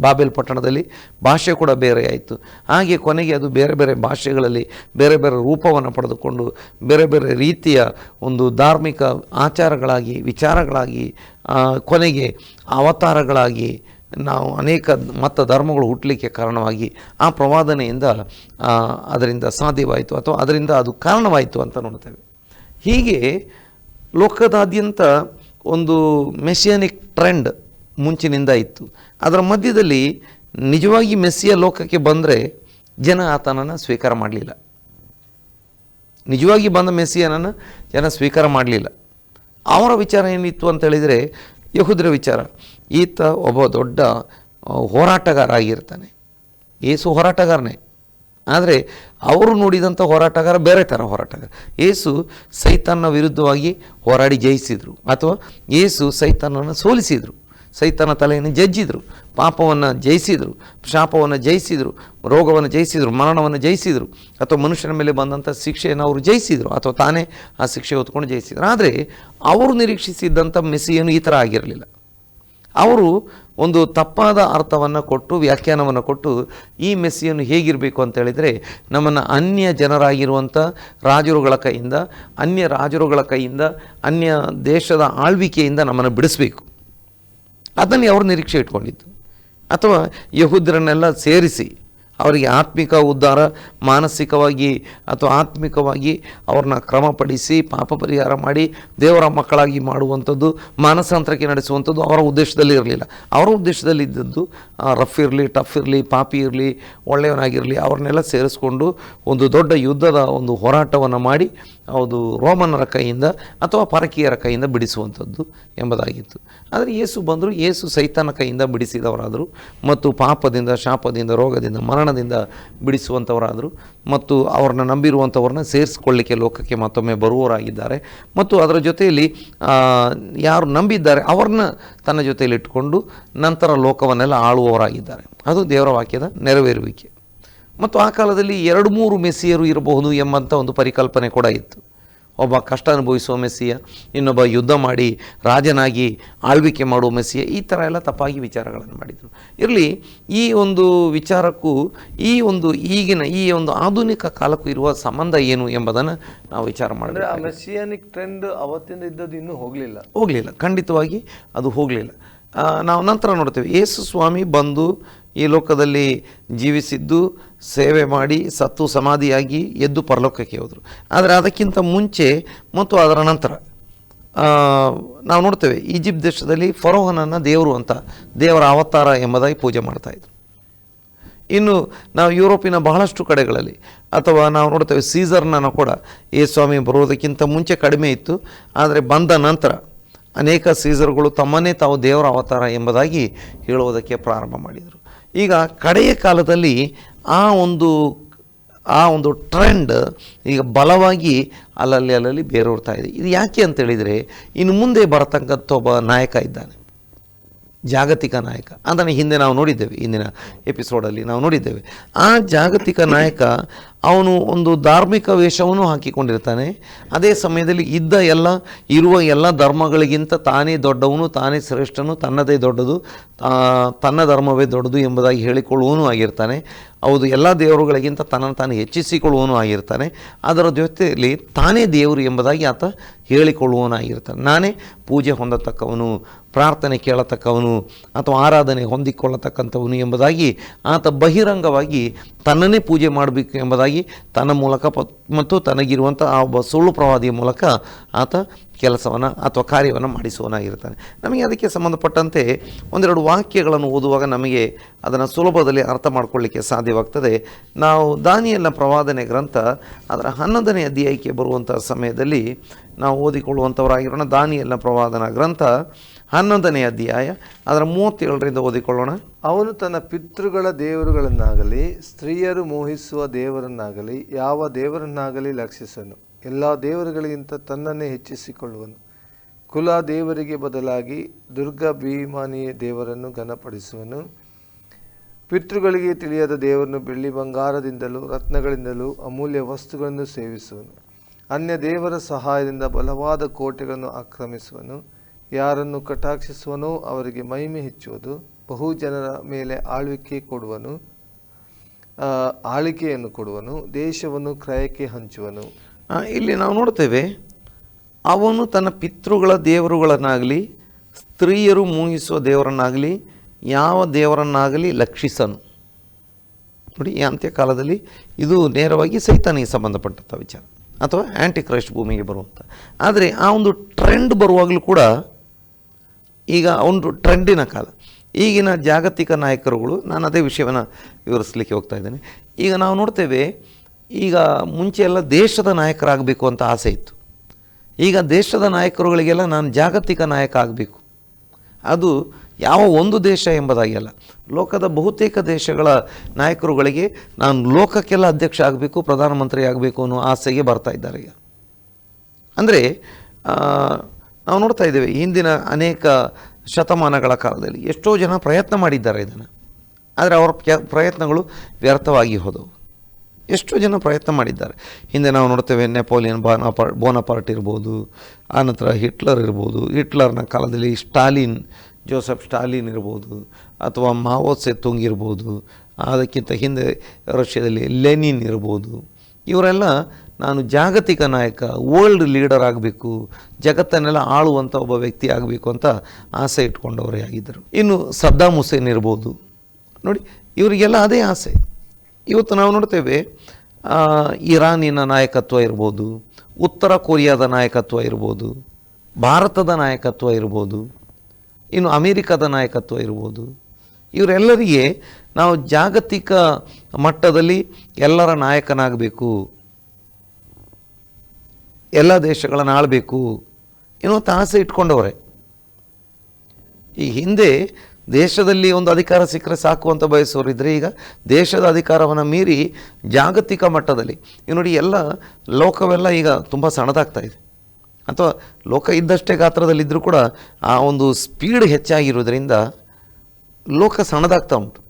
ಬಾಬೆಲ್ ಪಟ್ಟಣದಲ್ಲಿ ಭಾಷೆ ಕೂಡ ಬೇರೆ ಆಯಿತು. ಹಾಗೆ ಕೊನೆಗೆ ಅದು ಬೇರೆ ಬೇರೆ ಭಾಷೆಗಳಲ್ಲಿ ಬೇರೆ ಬೇರೆ ರೂಪವನ್ನು ಪಡೆದುಕೊಂಡು ಬೇರೆ ಬೇರೆ ರೀತಿಯ ಒಂದು ಧಾರ್ಮಿಕ ಆಚಾರಗಳಾಗಿ, ವಿಚಾರಗಳಾಗಿ ಕೊನೆಗೆ ಅವತಾರಗಳಾಗಿ ನಾವು ಅನೇಕ ಮತ ಧರ್ಮಗಳು ಹುಟ್ಟಲಿಕ್ಕೆ ಕಾರಣವಾಗಿ ಆ ಪ್ರವಾದನೆಯಿಂದ ಅದರಿಂದ ಸಾಧ್ಯವಾಯಿತು ಅಥವಾ ಅದರಿಂದ ಅದು ಕಾರಣವಾಯಿತು ಅಂತ ನೋಡ್ತೇವೆ. ಹೀಗೆ ಲೋಕದಾದ್ಯಂತ ಒಂದು ಮೆಸಿಯಾನಿಕ್ ಟ್ರೆಂಡ್ ಮುಂಚಿನಿಂದ ಇತ್ತು. ಅದರ ಮಧ್ಯದಲ್ಲಿ ನಿಜವಾಗಿ ಮೆಸ್ಸಿಯ ಲೋಕಕ್ಕೆ ಬಂದರೆ ಜನ ಆತನನ್ನು ಸ್ವೀಕಾರ ಮಾಡಲಿಲ್ಲ. ನಿಜವಾಗಿ ಬಂದ ಮೆಸ್ಸಿಯನನ್ನು ಜನ ಸ್ವೀಕಾರ ಮಾಡಲಿಲ್ಲ. ಅವರ ವಿಚಾರ ಏನಿತ್ತು ಅಂತ ಹೇಳಿದರೆ ಯಹುದ್ರ ವಿಚಾರ. ಈತ ಒಬ್ಬ ದೊಡ್ಡ ಹೋರಾಟಗಾರ ಆಗಿರ್ತಾನೆ ಏಸು ಹೋರಾಟಗಾರನೇ. ಆದರೆ ಅವರು ನೋಡಿದಂಥ ಹೋರಾಟಗಾರ ಬೇರೆ ಥರ ಹೋರಾಟಗಾರ. ಏಸು ಸೈತಾನ್ನ ವಿರುದ್ಧವಾಗಿ ಹೋರಾಡಿ ಜಯಿಸಿದರು. ಅಥವಾ ಏಸು ಸೈತಾನನ್ನು ಸೋಲಿಸಿದರು. ಸೈತಾನ ತಲೆಯನ್ನು ಜಜ್ಜಿದರು, ಪಾಪವನ್ನು ಜಯಿಸಿದರು, ಶಾಪವನ್ನು ಜಯಿಸಿದರು, ರೋಗವನ್ನು ಜಯಿಸಿದರು, ಮರಣವನ್ನು ಜಯಿಸಿದರು, ಅಥವಾ ಮನುಷ್ಯನ ಮೇಲೆ ಬಂದಂಥ ಶಿಕ್ಷೆಯನ್ನು ಅವರು ಜಯಿಸಿದರು, ಅಥವಾ ತಾನೇ ಆ ಶಿಕ್ಷೆ ಹೊತ್ಕೊಂಡು ಜಯಿಸಿದರು. ಆದರೆ ಅವರು ನಿರೀಕ್ಷಿಸಿದ್ದಂಥ ಮೆಸಿಯನ್ನು ಈ ಥರ ಆಗಿರಲಿಲ್ಲ. ಅವರು ಒಂದು ತಪ್ಪಾದ ಅರ್ಥವನ್ನು ಕೊಟ್ಟು, ವ್ಯಾಖ್ಯಾನವನ್ನು ಕೊಟ್ಟು, ಈ ಮೆಸ್ಸಿಯನ್ನು ಹೇಗಿರಬೇಕು ಅಂತ ಹೇಳಿದರೆ, ನಮ್ಮನ್ನು ಅನ್ಯ ಜನರಾಗಿರುವಂಥ ರಾಜರುಗಳ ಕೈಯಿಂದ, ಅನ್ಯ ರಾಜರುಗಳ ಕೈಯಿಂದ, ಅನ್ಯ ದೇಶದ ಆಳ್ವಿಕೆಯಿಂದ ನಮ್ಮನ್ನು ಬಿಡಿಸಬೇಕು. ಅದನ್ನೇ ಅವರು ನಿರೀಕ್ಷೆ ಇಟ್ಕೊಂಡಿದ್ದು. ಅಥವಾ ಯಹೂದ್ರನ್ನೆಲ್ಲ ಸೇರಿಸಿ ಅವರಿಗೆ ಆತ್ಮಿಕ ಉದ್ಧಾರ, ಮಾನಸಿಕವಾಗಿ ಅಥವಾ ಆತ್ಮಿಕವಾಗಿ ಅವ್ರನ್ನ ಕ್ರಮಪಡಿಸಿ ಪಾಪ ಪರಿಹಾರ ಮಾಡಿ ದೇವರ ಮಕ್ಕಳಾಗಿ ಮಾಡುವಂಥದ್ದು, ಮಾನಸಾಂತರಕ್ಕೆ ನಡೆಸುವಂಥದ್ದು ಅವರ ಉದ್ದೇಶದಲ್ಲಿ ಇರಲಿಲ್ಲ. ಅವರ ಉದ್ದೇಶದಲ್ಲಿ ಇದ್ದದ್ದು ರಫ್ ಇರಲಿ, ಟಫ್ ಇರಲಿ, ಪಾಪಿ ಇರಲಿ, ಒಳ್ಳೆಯವನಾಗಿರಲಿ, ಅವ್ರನ್ನೆಲ್ಲ ಸೇರಿಸ್ಕೊಂಡು ಒಂದು ದೊಡ್ಡ ಯುದ್ಧದ ಒಂದು ಹೋರಾಟವನ್ನು ಮಾಡಿ ಅದು ರೋಮನರ ಕೈಯಿಂದ ಅಥವಾ ಪರಕೀಯರ ಕೈಯಿಂದ ಬಿಡಿಸುವಂಥದ್ದು ಎಂಬುದಾಗಿತ್ತು. ಆದರೆ ಯೇಸು ಬಂದರು ಯೇಸು ಸೈತಾನ ಕೈಯಿಂದ ಬಿಡಿಸಿದವರಾದರು ಮತ್ತು ಪಾಪದಿಂದ, ಶಾಪದಿಂದ, ರೋಗದಿಂದ ಮರಣದಿಂದ ಬಿಡಿಸುವಂಥವರಾದರು ಮತ್ತು ಅವ್ರನ್ನ ನಂಬಿರುವಂಥವ್ರನ್ನ ಸೇರಿಸ್ಕೊಳ್ಳಿಕ್ಕೆ ಲೋಕಕ್ಕೆ ಮತ್ತೊಮ್ಮೆ ಬರುವವರಾಗಿದ್ದಾರೆ. ಮತ್ತು ಅದರ ಜೊತೆಯಲ್ಲಿ ಯಾರು ನಂಬಿದ್ದಾರೆ ಅವ್ರನ್ನ ತನ್ನ ಜೊತೆಯಲ್ಲಿ ಇಟ್ಟುಕೊಂಡು ನಂತರ ಲೋಕವನ್ನೆಲ್ಲ ಆಳುವವರಾಗಿದ್ದಾರೆ. ಅದು ದೇವರ ವಾಕ್ಯದ ನೆರವೇರುವಿಕೆ. ಮತ್ತು ಆ ಕಾಲದಲ್ಲಿ ಎರಡು ಮೂರು ಮೆಸ್ಸಿಯರು ಇರಬಹುದು ಎಂಬಂಥ ಒಂದು ಪರಿಕಲ್ಪನೆ ಕೂಡ ಇತ್ತು. ಒಬ್ಬ ಕಷ್ಟ ಅನುಭವಿಸುವ ಮೆಸ್ಸಿಯ ಇನ್ನೊಬ್ಬ ಯುದ್ಧ ಮಾಡಿ ರಾಜನಾಗಿ ಆಳ್ವಿಕೆ ಮಾಡುವ ಮೆಸ್ಸಿಯ ಈ ಥರ ಎಲ್ಲ ತಪ್ಪಾಗಿ ವಿಚಾರಗಳನ್ನು ಮಾಡಿದರು. ಇರಲಿ ಈ ಒಂದು ವಿಚಾರಕ್ಕೂ ಈ ಒಂದು ಈಗಿನ ಈ ಒಂದು ಆಧುನಿಕ ಕಾಲಕ್ಕೂ ಇರುವ ಸಂಬಂಧ ಏನು ಎಂಬುದನ್ನು ನಾವು ವಿಚಾರ ಮಾಡಿದ್ರೆ ಆ ಮೆಸ್ಸಿಯಾನಿಕ್ ಟ್ರೆಂಡ್ ಅವತ್ತಿಂದ ಇದ್ದದ್ದು ಇನ್ನೂ ಹೋಗಲಿಲ್ಲ. ಹೋಗಲಿಲ್ಲ. ಖಂಡಿತವಾಗಿ ಅದು ಹೋಗಲಿಲ್ಲ. ನಾವು ನಂತರ ನೋಡ್ತೇವೆ. ಯೇಸು ಸ್ವಾಮಿ ಬಂದು ಈ ಲೋಕದಲ್ಲಿ ಜೀವಿಸಿದ್ದು ಸೇವೆ ಮಾಡಿ ಸತ್ತು ಸಮಾಧಿಯಾಗಿ ಎದ್ದು ಪರಲೋಕಕ್ಕೆ ಹೋದರು. ಆದರೆ ಅದಕ್ಕಿಂತ ಮುಂಚೆ ಮತ್ತು ಅದರ ನಂತರ ನಾವು ನೋಡ್ತೇವೆ ಈಜಿಪ್ಟ್ ದೇಶದಲ್ಲಿ ಫರೋಹನನ್ನು ದೇವರು ಅಂತ ದೇವರ ಅವತಾರ ಎಂಬುದಾಗಿ ಪೂಜೆ ಮಾಡ್ತಾಯಿದ್ರು ಇನ್ನು ನಾವು ಯುರೋಪಿನ ಬಹಳಷ್ಟು ಕಡೆಗಳಲ್ಲಿ, ಅಥವಾ ನಾವು ನೋಡ್ತೇವೆ ಸೀಸರ್ನ ಕೂಡ ಏ ಸ್ವಾಮಿ ಬರುವುದಕ್ಕಿಂತ ಮುಂಚೆ ಕಡಿಮೆ ಇತ್ತು. ಆದರೆ ಬಂದ ನಂತರ ಅನೇಕ ಸೀಸರ್ಗಳು ತಮ್ಮನ್ನೇ ತಾವು ದೇವರ ಅವತಾರ ಎಂಬುದಾಗಿ ಹೇಳುವುದಕ್ಕೆ ಪ್ರಾರಂಭ ಮಾಡಿದರು. ಈಗ ಕಡೆಯ ಕಾಲದಲ್ಲಿ ಆ ಒಂದು ಆ ಒಂದು ಟ್ರೆಂಡ್ ಈಗ ಬಲವಾಗಿ ಅಲ್ಲಲ್ಲಿ ಅಲ್ಲಲ್ಲಿ ಬೇರೂರ್ತಾ ಇದೆ. ಇದು ಯಾಕೆ ಅಂತೇಳಿದರೆ ಇನ್ನು ಮುಂದೆ ಬರತಕ್ಕಂಥ ಒಬ್ಬ ನಾಯಕ ಇದ್ದಾನೆ. ಜಾಗತಿಕ ನಾಯಕ. ಅದನ್ನು ಹಿಂದೆ ನಾವು ನೋಡಿದ್ದೇವೆ. ಇಂದಿನ ಎಪಿಸೋಡಲ್ಲಿ ನಾವು ನೋಡಿದ್ದೇವೆ. ಆ ಜಾಗತಿಕ ನಾಯಕ ಅವನು ಒಂದು ಧಾರ್ಮಿಕ ವೇಷವನ್ನು ಹಾಕಿಕೊಂಡಿರ್ತಾನೆ. ಅದೇ ಸಮಯದಲ್ಲಿ ಇದ್ದ ಎಲ್ಲ, ಇರುವ ಎಲ್ಲ ಧರ್ಮಗಳಿಗಿಂತ ತಾನೇ ದೊಡ್ಡವನು, ತಾನೇ ಶ್ರೇಷ್ಠನು, ತನ್ನದೇ ದೊಡ್ಡದು ತನ್ನ ಧರ್ಮವೇ ದೊಡ್ಡದು ಎಂಬುದಾಗಿ ಹೇಳಿಕೊಳ್ಳುವನು ಆಗಿರ್ತಾನೆ. ಹೌದು, ಎಲ್ಲ ದೇವರುಗಳಿಗಿಂತ ತನ್ನನ್ನು ತಾನು ಹೆಚ್ಚಿಸಿಕೊಳ್ಳುವನು ಆಗಿರ್ತಾನೆ. ಅದರ ಜೊತೆಯಲ್ಲಿ ತಾನೇ ದೇವರು ಎಂಬುದಾಗಿ ಆತ ಹೇಳಿಕೊಳ್ಳುವನಾಗಿರ್ತಾನೆ ನಾನೇ ಪೂಜೆ ಹೊಂದತಕ್ಕವನು, ಪ್ರಾರ್ಥನೆ ಕೇಳತಕ್ಕವನು, ಅಥವಾ ಆರಾಧನೆ ಹೊಂದಿಕೊಳ್ಳತಕ್ಕಂಥವನು ಎಂಬುದಾಗಿ ಆತ ಬಹಿರಂಗವಾಗಿ ತನ್ನನ್ನೇ ಪೂಜೆ ಮಾಡಬೇಕು ಎಂಬುದಾಗಿ ತನ್ನ ಮೂಲಕ ಪ ಮತ್ತು ತನಗಿರುವಂಥ ಆ ಒಬ್ಬ ಸುಳ್ಳು ಪ್ರವಾದಿಯ ಮೂಲಕ ಆತ ಕೆಲಸವನ್ನು ಅಥವಾ ಕಾರ್ಯವನ್ನು ಮಾಡಿಸುವನಾಗಿರ್ತಾನೆ ನಮಗೆ ಅದಕ್ಕೆ ಸಂಬಂಧಪಟ್ಟಂತೆ ಒಂದೆರಡು ವಾಕ್ಯಗಳನ್ನು ಓದುವಾಗ ನಮಗೆ ಅದನ್ನು ಸುಲಭದಲ್ಲಿ ಅರ್ಥ ಮಾಡಿಕೊಳ್ಳಿಕ್ಕೆ ಸಾಧ್ಯವಾಗ್ತದೆ. ನಾವು ದಾನಿಯಲ್ಲ ಪ್ರವಾದನೆ ಗ್ರಂಥ ಅದರ ಹನ್ನೊಂದನೇ ಅಧ್ಯಾಯಕ್ಕೆ ಬರುವಂಥ ಸಮಯದಲ್ಲಿ ನಾವು ಓದಿಕೊಳ್ಳುವಂಥವರಾಗಿರೋಣ ದಾನಿಯಲ್ಲ ಪ್ರವಾದನ ಗ್ರಂಥ ಹನ್ನೊಂದನೇ ಅಧ್ಯಾಯ, ಅದರ ಮೂವತ್ತೇಳರಿಂದ ಓದಿಕೊಳ್ಳೋಣ. ಅವನು ತನ್ನ ಪಿತೃಗಳ ದೇವರುಗಳನ್ನಾಗಲಿ, ಸ್ತ್ರೀಯರು ಮೋಹಿಸುವ ದೇವರನ್ನಾಗಲಿ, ಯಾವ ದೇವರನ್ನಾಗಲಿ ಲಕ್ಷಿಸನು. ಎಲ್ಲ ದೇವರುಗಳಿಗಿಂತ ತನ್ನನ್ನೇ ಹೆಚ್ಚಿಸಿಕೊಳ್ಳುವನು. ಕುಲ ದೇವರಿಗೆ ಬದಲಾಗಿ ದುರ್ಗ ಭೀಮಾನಿ ದೇವರನ್ನು ಘನಪಡಿಸುವನು. ಪಿತೃಗಳಿಗೆ ತಿಳಿಯದ ದೇವರನ್ನು ಬೆಳ್ಳಿ ಬಂಗಾರದಿಂದಲೂ, ರತ್ನಗಳಿಂದಲೂ ಅಮೂಲ್ಯ ವಸ್ತುಗಳನ್ನು ಸೇವಿಸುವನು. ಅನ್ಯ ದೇವರ ಸಹಾಯದಿಂದ ಬಲವಾದ ಕೋಟೆಗಳನ್ನು ಆಕ್ರಮಿಸುವನು. ಯಾರನ್ನು ಕಟಾಕ್ಷಿಸುವನೋ ಅವರಿಗೆ ಮಹಿಮೆ ಹೆಚ್ಚುವುದು, ಬಹು ಜನರ ಮೇಲೆ ಆಳ್ವಿಕೆ ಕೊಡುವನು ಆಳಿಕೆಯನ್ನು ಕೊಡುವನು, ದೇಶವನ್ನು ಕ್ರಯಕ್ಕೆ ಹಂಚುವನು. ಇಲ್ಲಿ ನಾವು ನೋಡ್ತೇವೆ, ಅವನು ತನ್ನ ಪಿತೃಗಳ ದೇವರುಗಳನ್ನಾಗಲಿ, ಸ್ತ್ರೀಯರು ಮೂಹಿಸುವ ದೇವರನ್ನಾಗಲಿ, ಯಾವ ದೇವರನ್ನಾಗಲಿ ಲಕ್ಷಿಸನು. ನೋಡಿ, ಈ ಅಂತ್ಯಕಾಲದಲ್ಲಿ ಇದು ನೇರವಾಗಿ ಸೈತಾನಿಗೆ ಸಂಬಂಧಪಟ್ಟಂಥ ವಿಚಾರ, ಅಥವಾ ಆ್ಯಂಟಿ ಕ್ರೈಸ್ಟ್ ಭೂಮಿಗೆ ಬರುವಂಥ. ಆದರೆ ಆ ಒಂದು ಟ್ರೆಂಡ್ ಬರುವಾಗಲೂ ಕೂಡ ಈಗ ಒಂದು ಟ್ರೆಂಡಿನ ಕಾಲ. ಈಗಿನ ಜಾಗತಿಕ ನಾಯಕರುಗಳು, ನಾನು ಅದೇ ವಿಷಯವನ್ನು ವಿವರಿಸಲಿಕ್ಕೆ ಹೋಗ್ತಾ ಇದ್ದೇನೆ. ಈಗ ನಾವು ನೋಡ್ತೇವೆ, ಈಗ ಮುಂಚೆ ಎಲ್ಲ ದೇಶದ ನಾಯಕರಾಗಬೇಕು ಅಂತ ಆಸೆ ಇತ್ತು. ಈಗ ದೇಶದ ನಾಯಕರುಗಳಿಗೆಲ್ಲ ನಾನು ಜಾಗತಿಕ ನಾಯಕ ಆಗಬೇಕು. ಅದು ಯಾವ ಒಂದು ದೇಶ ಎಂಬುದಾಗಿ ಅಲ್ಲ. ಲೋಕದ ಬಹುತೇಕ ದೇಶಗಳ ನಾಯಕರುಗಳಿಗೆ ನಾನು ಲೋಕಕ್ಕೆಲ್ಲ ಅಧ್ಯಕ್ಷ ಆಗಬೇಕು, ಪ್ರಧಾನಮಂತ್ರಿ ಆಗಬೇಕು ಅನ್ನೋ ಆಸೆಗೆ ಬರ್ತಾ ಇದ್ದಾರೆ ಈಗ. ಅಂದರೆ ನಾವು ನೋಡ್ತಾ ಇದ್ದೇವೆ, ಹಿಂದಿನ ಅನೇಕ ಶತಮಾನಗಳ ಕಾಲದಲ್ಲಿ ಎಷ್ಟೋ ಜನ ಪ್ರಯತ್ನ ಮಾಡಿದ್ದಾರೆ ಇದನ್ನು. ಆದರೆ ಅವರ ಪ್ರಯತ್ನಗಳು ವ್ಯರ್ಥವಾಗಿ ಹೋದವು. ಎಷ್ಟೋ ಜನ ಪ್ರಯತ್ನ ಮಾಡಿದ್ದಾರೆ. ಹಿಂದೆ ನಾವು ನೋಡ್ತೇವೆ, ನೆಪೋಲಿಯನ್ ಬಾನಾಪಾರ್ ಬೋನಪಾರ್ಟ್ ಇರ್ಬೋದು ಆನಂತರ ಹಿಟ್ಲರ್ ಇರ್ಬೋದು, ಹಿಟ್ಲರ್ನ ಕಾಲದಲ್ಲಿ ಸ್ಟಾಲಿನ್, ಜೋಸೆಫ್ ಸ್ಟಾಲಿನ್ ಇರ್ಬೋದು, ಅಥವಾ ಮಾವೋತ್ಸೆ ಸೆತುಂಗ್ ಇರ್ಬೋದು, ಅದಕ್ಕಿಂತ ಹಿಂದೆ ರಷ್ಯಾದಲ್ಲಿ ಲೆನಿನ್ ಇರ್ಬೋದು, ಇವರೆಲ್ಲ ನಾನು ಜಾಗತಿಕ ನಾಯಕ ವರ್ಲ್ಡ್ ಲೀಡರ್ ಆಗಬೇಕು, ಜಗತ್ತನ್ನೆಲ್ಲ ಆಳುವಂಥ ಒಬ್ಬ ವ್ಯಕ್ತಿ ಆಗಬೇಕು ಅಂತ ಆಸೆ ಇಟ್ಕೊಂಡವರೇ ಆಗಿದ್ದರು. ಇನ್ನು ಸದ್ದಾಮ್ ಹುಸೇನ್ ಇರ್ಬೋದು. ನೋಡಿ, ಇವರಿಗೆಲ್ಲ ಅದೇ ಆಸೆ. ಇವತ್ತು ನಾವು ನೋಡ್ತೇವೆ ಇರಾನಿನ ನಾಯಕತ್ವ ಇರ್ಬೋದು, ಉತ್ತರ ಕೊರಿಯಾದ ನಾಯಕತ್ವ ಇರ್ಬೋದು, ಭಾರತದ ನಾಯಕತ್ವ ಇರ್ಬೋದು, ಇನ್ನು ಅಮೇರಿಕಾದ ನಾಯಕತ್ವ ಇರ್ಬೋದು. ಇವರೆಲ್ಲರಿಗೆ ನಾವು ಜಾಗತಿಕ ಮಟ್ಟದಲ್ಲಿ ಎಲ್ಲರ ನಾಯಕನಾಗಬೇಕು. ಎಲ್ಲ ದೇಶಗಳನ್ನು ಆಳಬೇಕು ಎನ್ನುವಂಥ ಆಸೆ ಇಟ್ಕೊಂಡವ್ರೆ. ಈ ಹಿಂದೆ ದೇಶದಲ್ಲಿ ಒಂದು ಅಧಿಕಾರ ಸಿಕ್ಕರೆ ಸಾಕು ಅಂತ ಬಯಸೋರಿದ್ರೆ ಈಗ ದೇಶದ ಅಧಿಕಾರವನ್ನು ಮೀರಿ ಜಾಗತಿಕ ಮಟ್ಟದಲ್ಲಿ ಈಗ ನೋಡಿ ಎಲ್ಲ ಲೋಕವೆಲ್ಲ ಈಗ ತುಂಬ ಸಣ್ಣದಾಗ್ತಾ ಇದೆ. ಅಥವಾ ಲೋಕ ಇದ್ದಷ್ಟೇ ಗಾತ್ರದಲ್ಲಿದ್ದರೂ ಕೂಡ ಆ ಒಂದು ಸ್ಪೀಡ್ ಹೆಚ್ಚಾಗಿರೋದ್ರಿಂದ ಲೋಕ ಸಣ್ಣದಾಗ್ತಾ ಉಂಟು.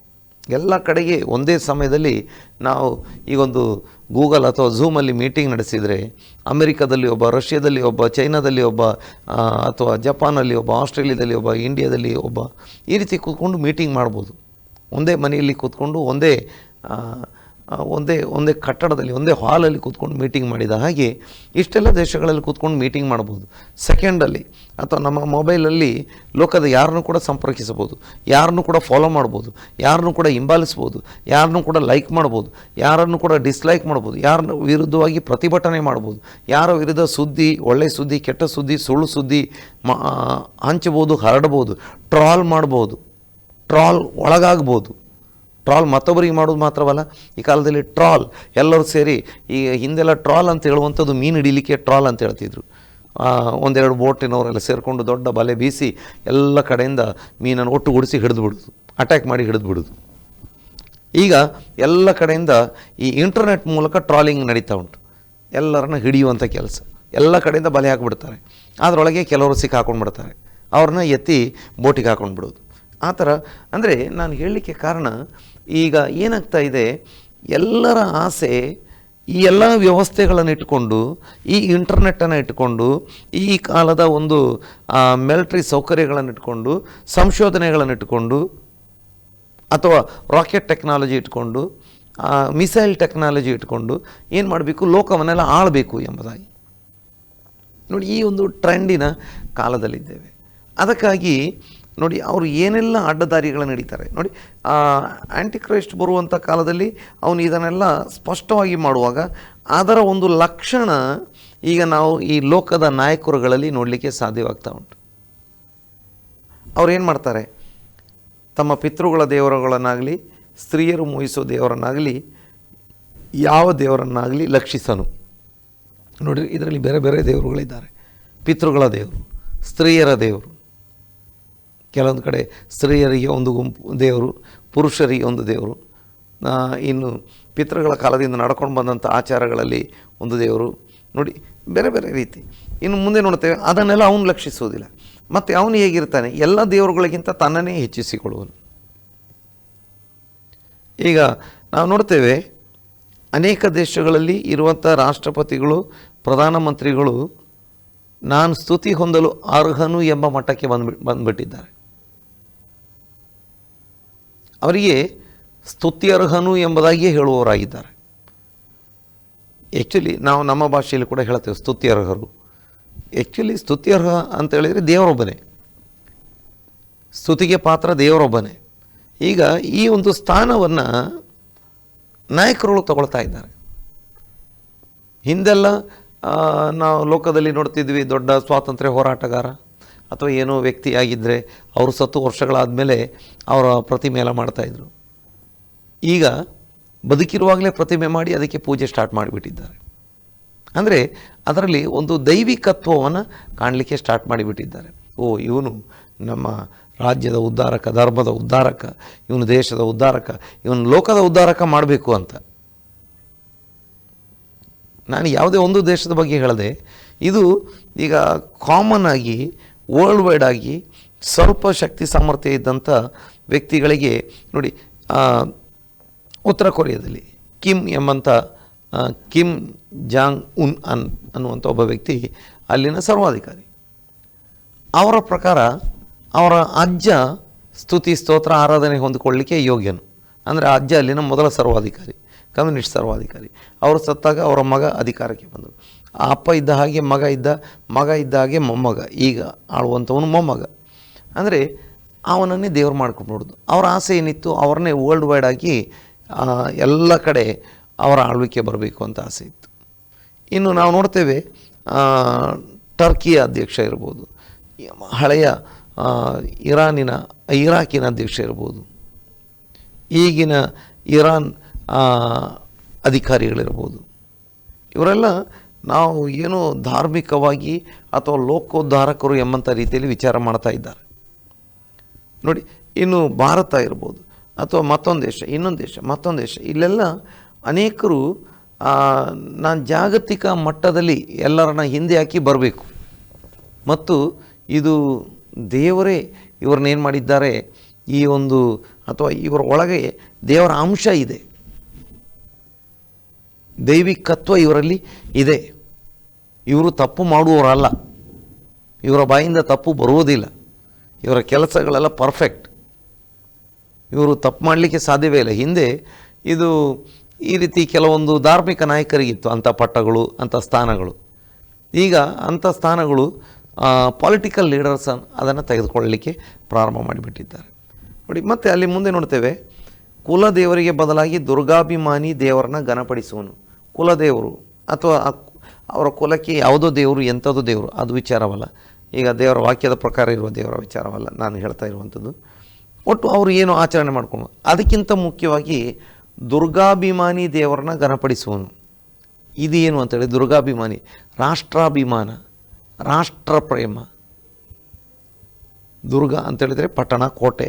ಎಲ್ಲ ಕಡೆಗೆ ಒಂದೇ ಸಮಯದಲ್ಲಿ ನಾವು ಈಗೊಂದು ಗೂಗಲ್ ಅಥವಾ ಝೂಮಲ್ಲಿ ಮೀಟಿಂಗ್ ನಡೆಸಿದರೆ ಅಮೆರಿಕದಲ್ಲಿ ಒಬ್ಬ, ರಷ್ಯಾದಲ್ಲಿ ಒಬ್ಬ, ಚೈನಾದಲ್ಲಿ ಒಬ್ಬ ಅಥವಾ ಜಪಾನಲ್ಲಿ ಒಬ್ಬ, ಆಸ್ಟ್ರೇಲಿಯಾದಲ್ಲಿ ಒಬ್ಬ, ಇಂಡಿಯಾದಲ್ಲಿ ಒಬ್ಬ, ಈ ರೀತಿ ಕೂತ್ಕೊಂಡು ಮೀಟಿಂಗ್ ಮಾಡ್ಬೋದು. ಒಂದೇ ಮನೆಯಲ್ಲಿ ಕೂತ್ಕೊಂಡು ಒಂದೇ ಒಂದೇ ಒಂದೇ ಕಟ್ಟಡದಲ್ಲಿ, ಒಂದೇ ಹಾಲಲ್ಲಿ ಕೂತ್ಕೊಂಡು ಮೀಟಿಂಗ್ ಮಾಡಿದ ಹಾಗೆ ಇಷ್ಟೆಲ್ಲ ದೇಶಗಳಲ್ಲಿ ಕೂತ್ಕೊಂಡು ಮೀಟಿಂಗ್ ಮಾಡ್ಬೋದು ಸೆಕೆಂಡಲ್ಲಿ ಅಥವಾ ನಮ್ಮ ಮೊಬೈಲಲ್ಲಿ ಲೋಕದ ಯಾರನ್ನು ಕೂಡ ಸಂಪರ್ಕಿಸಬಹುದು, ಯಾರನ್ನು ಕೂಡ ಫಾಲೋ ಮಾಡ್ಬೋದು ಯಾರನ್ನು ಕೂಡ ಹಿಂಬಾಲಿಸ್ಬೋದು ಯಾರನ್ನು ಕೂಡ ಲೈಕ್ ಮಾಡ್ಬೋದು ಯಾರನ್ನು ಕೂಡ ಡಿಸ್ಲೈಕ್ ಮಾಡ್ಬೋದು ಯಾರನ್ನು ವಿರುದ್ಧವಾಗಿ ಪ್ರತಿಭಟನೆ ಮಾಡ್ಬೋದು ಯಾರ ವಿರುದ್ಧ ಸುದ್ದಿ ಒಳ್ಳೆಯ ಸುದ್ದಿ, ಕೆಟ್ಟ ಸುದ್ದಿ, ಸುಳ್ಳು ಸುದ್ದಿ ಹಂಚಬೋದು ಹರಡ್ಬೋದು ಟ್ರಾಲ್ ಮಾಡ್ಬೋದು ಟ್ರಾಲ್ ಒಳಗಾಗ್ಬೋದು ಟ್ರಾಲ್ ಮತ್ತೊಬ್ಬರಿಗೆ ಮಾಡೋದು ಮಾತ್ರವಲ್ಲ, ಈ ಕಾಲದಲ್ಲಿ ಟ್ರಾಲ್, ಎಲ್ಲರೂ ಸೇರಿ ಈ ಹಿಂದೆಲ್ಲ ಟ್ರಾಲ್ ಅಂತ ಹೇಳುವಂಥದ್ದು ಮೀನು ಹಿಡಿಲಿಕ್ಕೆ ಟ್ರಾಲ್ ಅಂತ ಹೇಳ್ತಿದ್ರು. ಒಂದೆರಡು ಬೋಟಿನವರೆಲ್ಲ ಸೇರಿಕೊಂಡು ದೊಡ್ಡ ಬಲೆ ಬೀಸಿ ಎಲ್ಲ ಕಡೆಯಿಂದ ಮೀನನ್ನು ಒಟ್ಟುಗೂಡಿಸಿ ಹಿಡಿದು ಬಿಡೋದು ಅಟ್ಯಾಕ್ ಮಾಡಿ ಹಿಡಿದು ಬಿಡೋದು ಈಗ ಎಲ್ಲ ಕಡೆಯಿಂದ ಈ ಇಂಟರ್ನೆಟ್ ಮೂಲಕ ಟ್ರಾಲಿಂಗ್ ನಡೀತಾ ಉಂಟು. ಎಲ್ಲರನ್ನ ಹಿಡಿಯುವಂಥ ಕೆಲಸ. ಎಲ್ಲ ಕಡೆಯಿಂದ ಬಲೆ ಹಾಕ್ಬಿಡ್ತಾರೆ. ಅದರೊಳಗೆ ಕೆಲವರು ಸಿಕ್ಕಾಕೊಂಡ್ಬಿಡ್ತಾರೆ ಅವ್ರನ್ನ ಎತ್ತಿ ಬೋಟಿಗೆ ಹಾಕ್ಕೊಂಡು ಬಿಡೋದು. ಆ ಥರ, ಅಂದರೆ ನಾನು ಹೇಳಲಿಕ್ಕೆ ಕಾರಣ ಈಗ ಏನಾಗ್ತಾ ಇದೆ? ಎಲ್ಲರ ಆಸೆ ಈ ಎಲ್ಲ ವ್ಯವಸ್ಥೆಗಳನ್ನು ಇಟ್ಟುಕೊಂಡು ಈ ಇಂಟರ್ನೆಟ್ಟನ್ನು ಇಟ್ಟುಕೊಂಡು ಈ ಕಾಲದ ಒಂದು ಮಿಲಿಟ್ರಿ ಸೌಕರ್ಯಗಳನ್ನು ಇಟ್ಕೊಂಡು, ಸಂಶೋಧನೆಗಳನ್ನು ಇಟ್ಕೊಂಡು, ಅಥವಾ ರಾಕೆಟ್ ಟೆಕ್ನಾಲಜಿ ಇಟ್ಕೊಂಡು ಮಿಸೈಲ್ ಟೆಕ್ನಾಲಜಿ ಇಟ್ಕೊಂಡು ಏನು ಮಾಡಬೇಕು? ಲೋಕವನ್ನೆಲ್ಲ ಆಳಬೇಕು ಎಂಬುದಾಗಿ. ನೋಡಿ, ಈ ಒಂದು ಟ್ರೆಂಡಿನ ಕಾಲದಲ್ಲಿದ್ದೇವೆ. ಅದಕ್ಕಾಗಿ ನೋಡಿ, ಅವರು ಏನೆಲ್ಲ ಅಡ್ಡದಾರಿಗಳನ್ನು ನಡೀತಾರೆ ನೋಡಿ ಆ್ಯಂಟಿಕ್ರೈಸ್ಟ್ ಬರುವಂಥ ಕಾಲದಲ್ಲಿ ಅವನು ಇದನ್ನೆಲ್ಲ ಸ್ಪಷ್ಟವಾಗಿ ಮಾಡುವಾಗ ಅದರ ಒಂದು ಲಕ್ಷಣ ಈಗ ನಾವು ಈ ಲೋಕದ ನಾಯಕರುಗಳಲ್ಲಿ ನೋಡಲಿಕ್ಕೆ ಸಾಧ್ಯವಾಗ್ತಾ ಉಂಟು. ಅವ್ರೇನು ಮಾಡ್ತಾರೆ? ತಮ್ಮ ಪಿತೃಗಳ ದೇವರುಗಳನ್ನಾಗಲಿ, ಸ್ತ್ರೀಯರು ಮೋಹಿಸೋ ದೇವರನ್ನಾಗಲಿ, ಯಾವ ದೇವರನ್ನಾಗಲಿ ಲಕ್ಷಿಸನು. ನೋಡಿರಿ, ಇದರಲ್ಲಿ ಬೇರೆ ಬೇರೆ ದೇವರುಗಳಿದ್ದಾರೆ. ಪಿತೃಗಳ ದೇವರು, ಸ್ತ್ರೀಯರ ದೇವರು. ಕೆಲವೊಂದು ಕಡೆ ಸ್ತ್ರೀಯರಿಗೆ ಒಂದು ಗುಂಪು, ದೇವರು, ಪುರುಷರಿಗೆ ಒಂದು ದೇವರು. ಇನ್ನು ಪಿತೃಗಳ ಕಾಲದಿಂದ ನಡ್ಕೊಂಡು ಬಂದಂಥ ಆಚಾರಗಳಲ್ಲಿ ಒಂದು ದೇವರು. ನೋಡಿ, ಬೇರೆ ಬೇರೆ ರೀತಿ. ಇನ್ನು ಮುಂದೆ ನೋಡ್ತೇವೆ, ಅದನ್ನೆಲ್ಲ ಅವನು ಲಕ್ಷಿಸುವುದಿಲ್ಲ. ಮತ್ತು ಅವನು ಹೇಗಿರ್ತಾನೆ? ಎಲ್ಲ ದೇವರುಗಳಿಗಿಂತ ತನ್ನನ್ನೇ ಹೆಚ್ಚಿಸಿಕೊಳ್ಳುವನು. ಈಗ ನಾವು ನೋಡ್ತೇವೆ, ಅನೇಕ ದೇಶಗಳಲ್ಲಿ ಇರುವಂಥ ರಾಷ್ಟ್ರಪತಿಗಳು ಪ್ರಧಾನಮಂತ್ರಿಗಳು ನಾನು ಸ್ತುತಿ ಹೊಂದಲು ಅರ್ಹನು ಎಂಬ ಮಟ್ಟಕ್ಕೆ ಬಂದ್ಬಿ, ಬಂದ್ಬಿಟ್ಟಿದ್ದಾರೆ. ಅವರಿಗೆ ಸ್ತುತ್ಯರ್ಹನು ಎಂಬುದಾಗಿಯೇ ಹೇಳುವವರಾಗಿದ್ದಾರೆ. ಆ್ಯಕ್ಚುಲಿ ನಾವು ನಮ್ಮ ಭಾಷೆಯಲ್ಲಿ ಕೂಡ ಹೇಳ್ತೇವೆ ಸ್ತುತ್ಯರ್ಹರು. ಆ್ಯಕ್ಚುಲಿ ಸ್ತುತ್ಯರ್ಹ ಅಂತ ಹೇಳಿದರೆ ದೇವರೊಬ್ಬನೇ. ಸ್ತುತಿಗೆ ಪಾತ್ರ ದೇವರೊಬ್ಬನೇ. ಈಗ ಈ ಒಂದು ಸ್ಥಾನವನ್ನು ನಾಯಕರುಗಳು ತಗೊಳ್ತಾ ಇದ್ದಾರೆ. ಹಿಂದೆಲ್ಲ ನಾವು ಲೋಕದಲ್ಲಿ ನೋಡ್ತಿದ್ವಿ ದೊಡ್ಡ ಸ್ವಾತಂತ್ರ್ಯ ಹೋರಾಟಗಾರ. ಅಥವಾ ಏನೋ ವ್ಯಕ್ತಿ ಆಗಿದ್ದರೆ ಅವರು ಸತ್ತು ವರ್ಷಗಳಾದಮೇಲೆ ಅವರ ಪ್ರತಿಮೆ ಎಲ್ಲ ಮಾಡ್ತಾಯಿದ್ರು ಈಗ ಬದುಕಿರುವಾಗಲೇ ಪ್ರತಿಮೆ ಮಾಡಿ ಅದಕ್ಕೆ ಪೂಜೆ ಸ್ಟಾರ್ಟ್ ಮಾಡಿಬಿಟ್ಟಿದ್ದಾರೆ. ಅಂದರೆ ಅದರಲ್ಲಿ ಒಂದು ದೈವಿಕತ್ವವನ್ನು ಕಾಣಲಿಕ್ಕೆ ಸ್ಟಾರ್ಟ್ ಮಾಡಿಬಿಟ್ಟಿದ್ದಾರೆ. ಓ, ಇವನು ನಮ್ಮ ರಾಜ್ಯದ ಉದ್ಧಾರಕ, ಧರ್ಮದ ಉದ್ಧಾರಕ, ಇವನು ದೇಶದ ಉದ್ಧಾರಕ, ಇವನು ಲೋಕದ ಉದ್ಧಾರಕ ಮಾಡಬೇಕು ಅಂತ. ನಾನು ಯಾವುದೇ ಒಂದು ದೇಶದ ಬಗ್ಗೆ ಹೇಳದೆ, ಇದು ಈಗ ಕಾಮನ್ ಆಗಿ ವರ್ಲ್ಡ್ ವೈಡ್ ಆಗಿ ಸ್ವಲ್ಪ ಶಕ್ತಿ ಸಾಮರ್ಥ್ಯ ಇದ್ದಂಥ ವ್ಯಕ್ತಿಗಳಿಗೆ ನೋಡಿ ಉತ್ತರ ಕೊರಿಯಾದಲ್ಲಿ ಕಿಮ್ ಎಂಬಂಥ ಕಿಮ್ ಜಾಂಗ್ ಉನ್ ಅನ್ ಅನ್ನುವಂಥ ಒಬ್ಬ ವ್ಯಕ್ತಿ ಅಲ್ಲಿನ ಸರ್ವಾಧಿಕಾರಿ. ಅವರ ಪ್ರಕಾರ ಅವರ ಅಜ್ಜ ಸ್ತುತಿ, ಸ್ತೋತ್ರ, ಆರಾಧನೆ ಹೊಂದಿಕೊಳ್ಳಲಿಕ್ಕೆ ಯೋಗ್ಯನು. ಅಂದರೆ ಅಜ್ಜ ಅಲ್ಲಿನ ಮೊದಲ ಸರ್ವಾಧಿಕಾರಿ, ಕಮ್ಯುನಿಸ್ಟ್ ಸರ್ವಾಧಿಕಾರಿ. ಅವರು ಸತ್ತಾಗ ಅವರ ಮಗ ಅಧಿಕಾರಕ್ಕೆ ಬಂದರು. ಅಪ್ಪ ಇದ್ದ ಹಾಗೆ ಮಗ ಇದ್ದ ಮಗ ಇದ್ದ ಹಾಗೆ ಮೊಮ್ಮಗ, ಈಗ ಆಳುವಂಥವನು ಮೊಮ್ಮಗ. ಅಂದರೆ ಅವನನ್ನೇ ದೇವ್ರು ಮಾಡ್ಕೊಂಡು ನೋಡೋದು. ಅವರ ಆಸೆ ಏನಿತ್ತು? ಅವ್ರನ್ನೇ ವರ್ಲ್ಡ್ ವೈಡ್ ಆಗಿ ಎಲ್ಲ ಕಡೆ ಅವರ ಆಳ್ವಿಕೆ ಬರಬೇಕು ಅಂತ ಆಸೆ ಇತ್ತು. ಇನ್ನು ನಾವು ನೋಡ್ತೇವೆ ಟರ್ಕಿಯ ಅಧ್ಯಕ್ಷ ಇರ್ಬೋದು, ಹಳೆಯ ಇರಾನಿನ, ಇರಾಕಿನ ಅಧ್ಯಕ್ಷ ಇರ್ಬೋದು, ಈಗಿನ ಇರಾನ್ ಅಧಿಕಾರಿಗಳಿರ್ಬೋದು. ಇವರೆಲ್ಲ ನಾವು ಏನೋ ಧಾರ್ಮಿಕವಾಗಿ ಅಥವಾ ಲೋಕೋದ್ಧಾರಕರು ಎಂಬಂಥ ರೀತಿಯಲ್ಲಿ ವಿಚಾರ ಮಾಡ್ತಾ ಇದ್ದಾರೆ. ನೋಡಿ, ಇನ್ನು ಭಾರತ ಇರ್ಬೋದು, ಅಥವಾ ಮತ್ತೊಂದು ದೇಶ, ಇನ್ನೊಂದು ದೇಶ, ಮತ್ತೊಂದು ದೇಶ, ಇಲ್ಲೆಲ್ಲ ಅನೇಕರು ನಾನು ಜಾಗತಿಕ ಮಟ್ಟದಲ್ಲಿ ಎಲ್ಲರನ್ನ ಹಿಂದೆ ಹಾಕಿ ಬರಬೇಕು. ಮತ್ತು ಇದು ದೇವರೇ ಇವ್ರನ್ನೇನು ಮಾಡಿದ್ದಾರೆ, ಈ ಒಂದು, ಅಥವಾ ಇವರ ಒಳಗೆ ದೇವರ ಅಂಶ ಇದೆ. ದೈವಿಕತ್ವ ಇವರಲ್ಲಿ ಇದೆ. ಇವರು ತಪ್ಪು ಮಾಡುವವರಲ್ಲ. ಇವರ ಬಾಯಿಂದ ತಪ್ಪು ಬರುವುದಿಲ್ಲ. ಇವರ ಕೆಲಸಗಳೆಲ್ಲ ಪರ್ಫೆಕ್ಟ್ ಇವರು ತಪ್ಪು ಮಾಡಲಿಕ್ಕೆ ಸಾಧ್ಯವೇ ಇಲ್ಲ. ಹಿಂದೆ ಇದು ಈ ರೀತಿ ಕೆಲವೊಂದು ಧಾರ್ಮಿಕ ನಾಯಕರಿಗಿತ್ತು, ಅಂಥ ಪಟ್ಟಗಳು, ಅಂಥ ಸ್ಥಾನಗಳು. ಈಗ ಅಂಥ ಸ್ಥಾನಗಳು ಪೊಲಿಟಿಕಲ್ ಲೀಡರ್ಸ್ ಅದನ್ನು ತೆಗೆದುಕೊಳ್ಳಲಿಕ್ಕೆ ಪ್ರಾರಂಭ ಮಾಡಿಬಿಟ್ಟಿದ್ದಾರೆ. ನೋಡಿ, ಮತ್ತು ಅಲ್ಲಿ ಮುಂದೆ ನೋಡ್ತೇವೆ, ಕುಲದೇವರಿಗೆ ಬದಲಾಗಿ ದುರ್ಗಾಭಿಮಾನಿ ದೇವರನ್ನ ಘನಪಡಿಸುವನು. ಕುಲದೇವರು ಅಥವಾ ಅವರ ಕುಲಕ್ಕೆ ಯಾವುದೋ ದೇವರು ಎಂಥದ್ದು ದೇವರು, ಅದು ವಿಚಾರವಲ್ಲ. ಈಗ ದೇವರ ವಾಕ್ಯದ ಪ್ರಕಾರ ಇರುವ ದೇವರ ವಿಚಾರವಲ್ಲ, ನಾನು ಹೇಳ್ತಾ ಇರುವಂಥದ್ದು. ಒಟ್ಟು ಅವರು ಏನು ಆಚರಣೆ ಮಾಡ್ಕೊಂಡು, ಅದಕ್ಕಿಂತ ಮುಖ್ಯವಾಗಿ ದುರ್ಗಾಭಿಮಾನಿ ದೇವರನ್ನ ಘನಪಡಿಸುವನು ಇದೇನು ಅಂತೇಳಿ, ದುರ್ಗಾಭಿಮಾನಿ, ರಾಷ್ಟ್ರಾಭಿಮಾನ ರಾಷ್ಟ್ರ ಪ್ರೇಮ ದುರ್ಗ ಅಂತೇಳಿದರೆ ಪಟ್ಟಣ, ಕೋಟೆ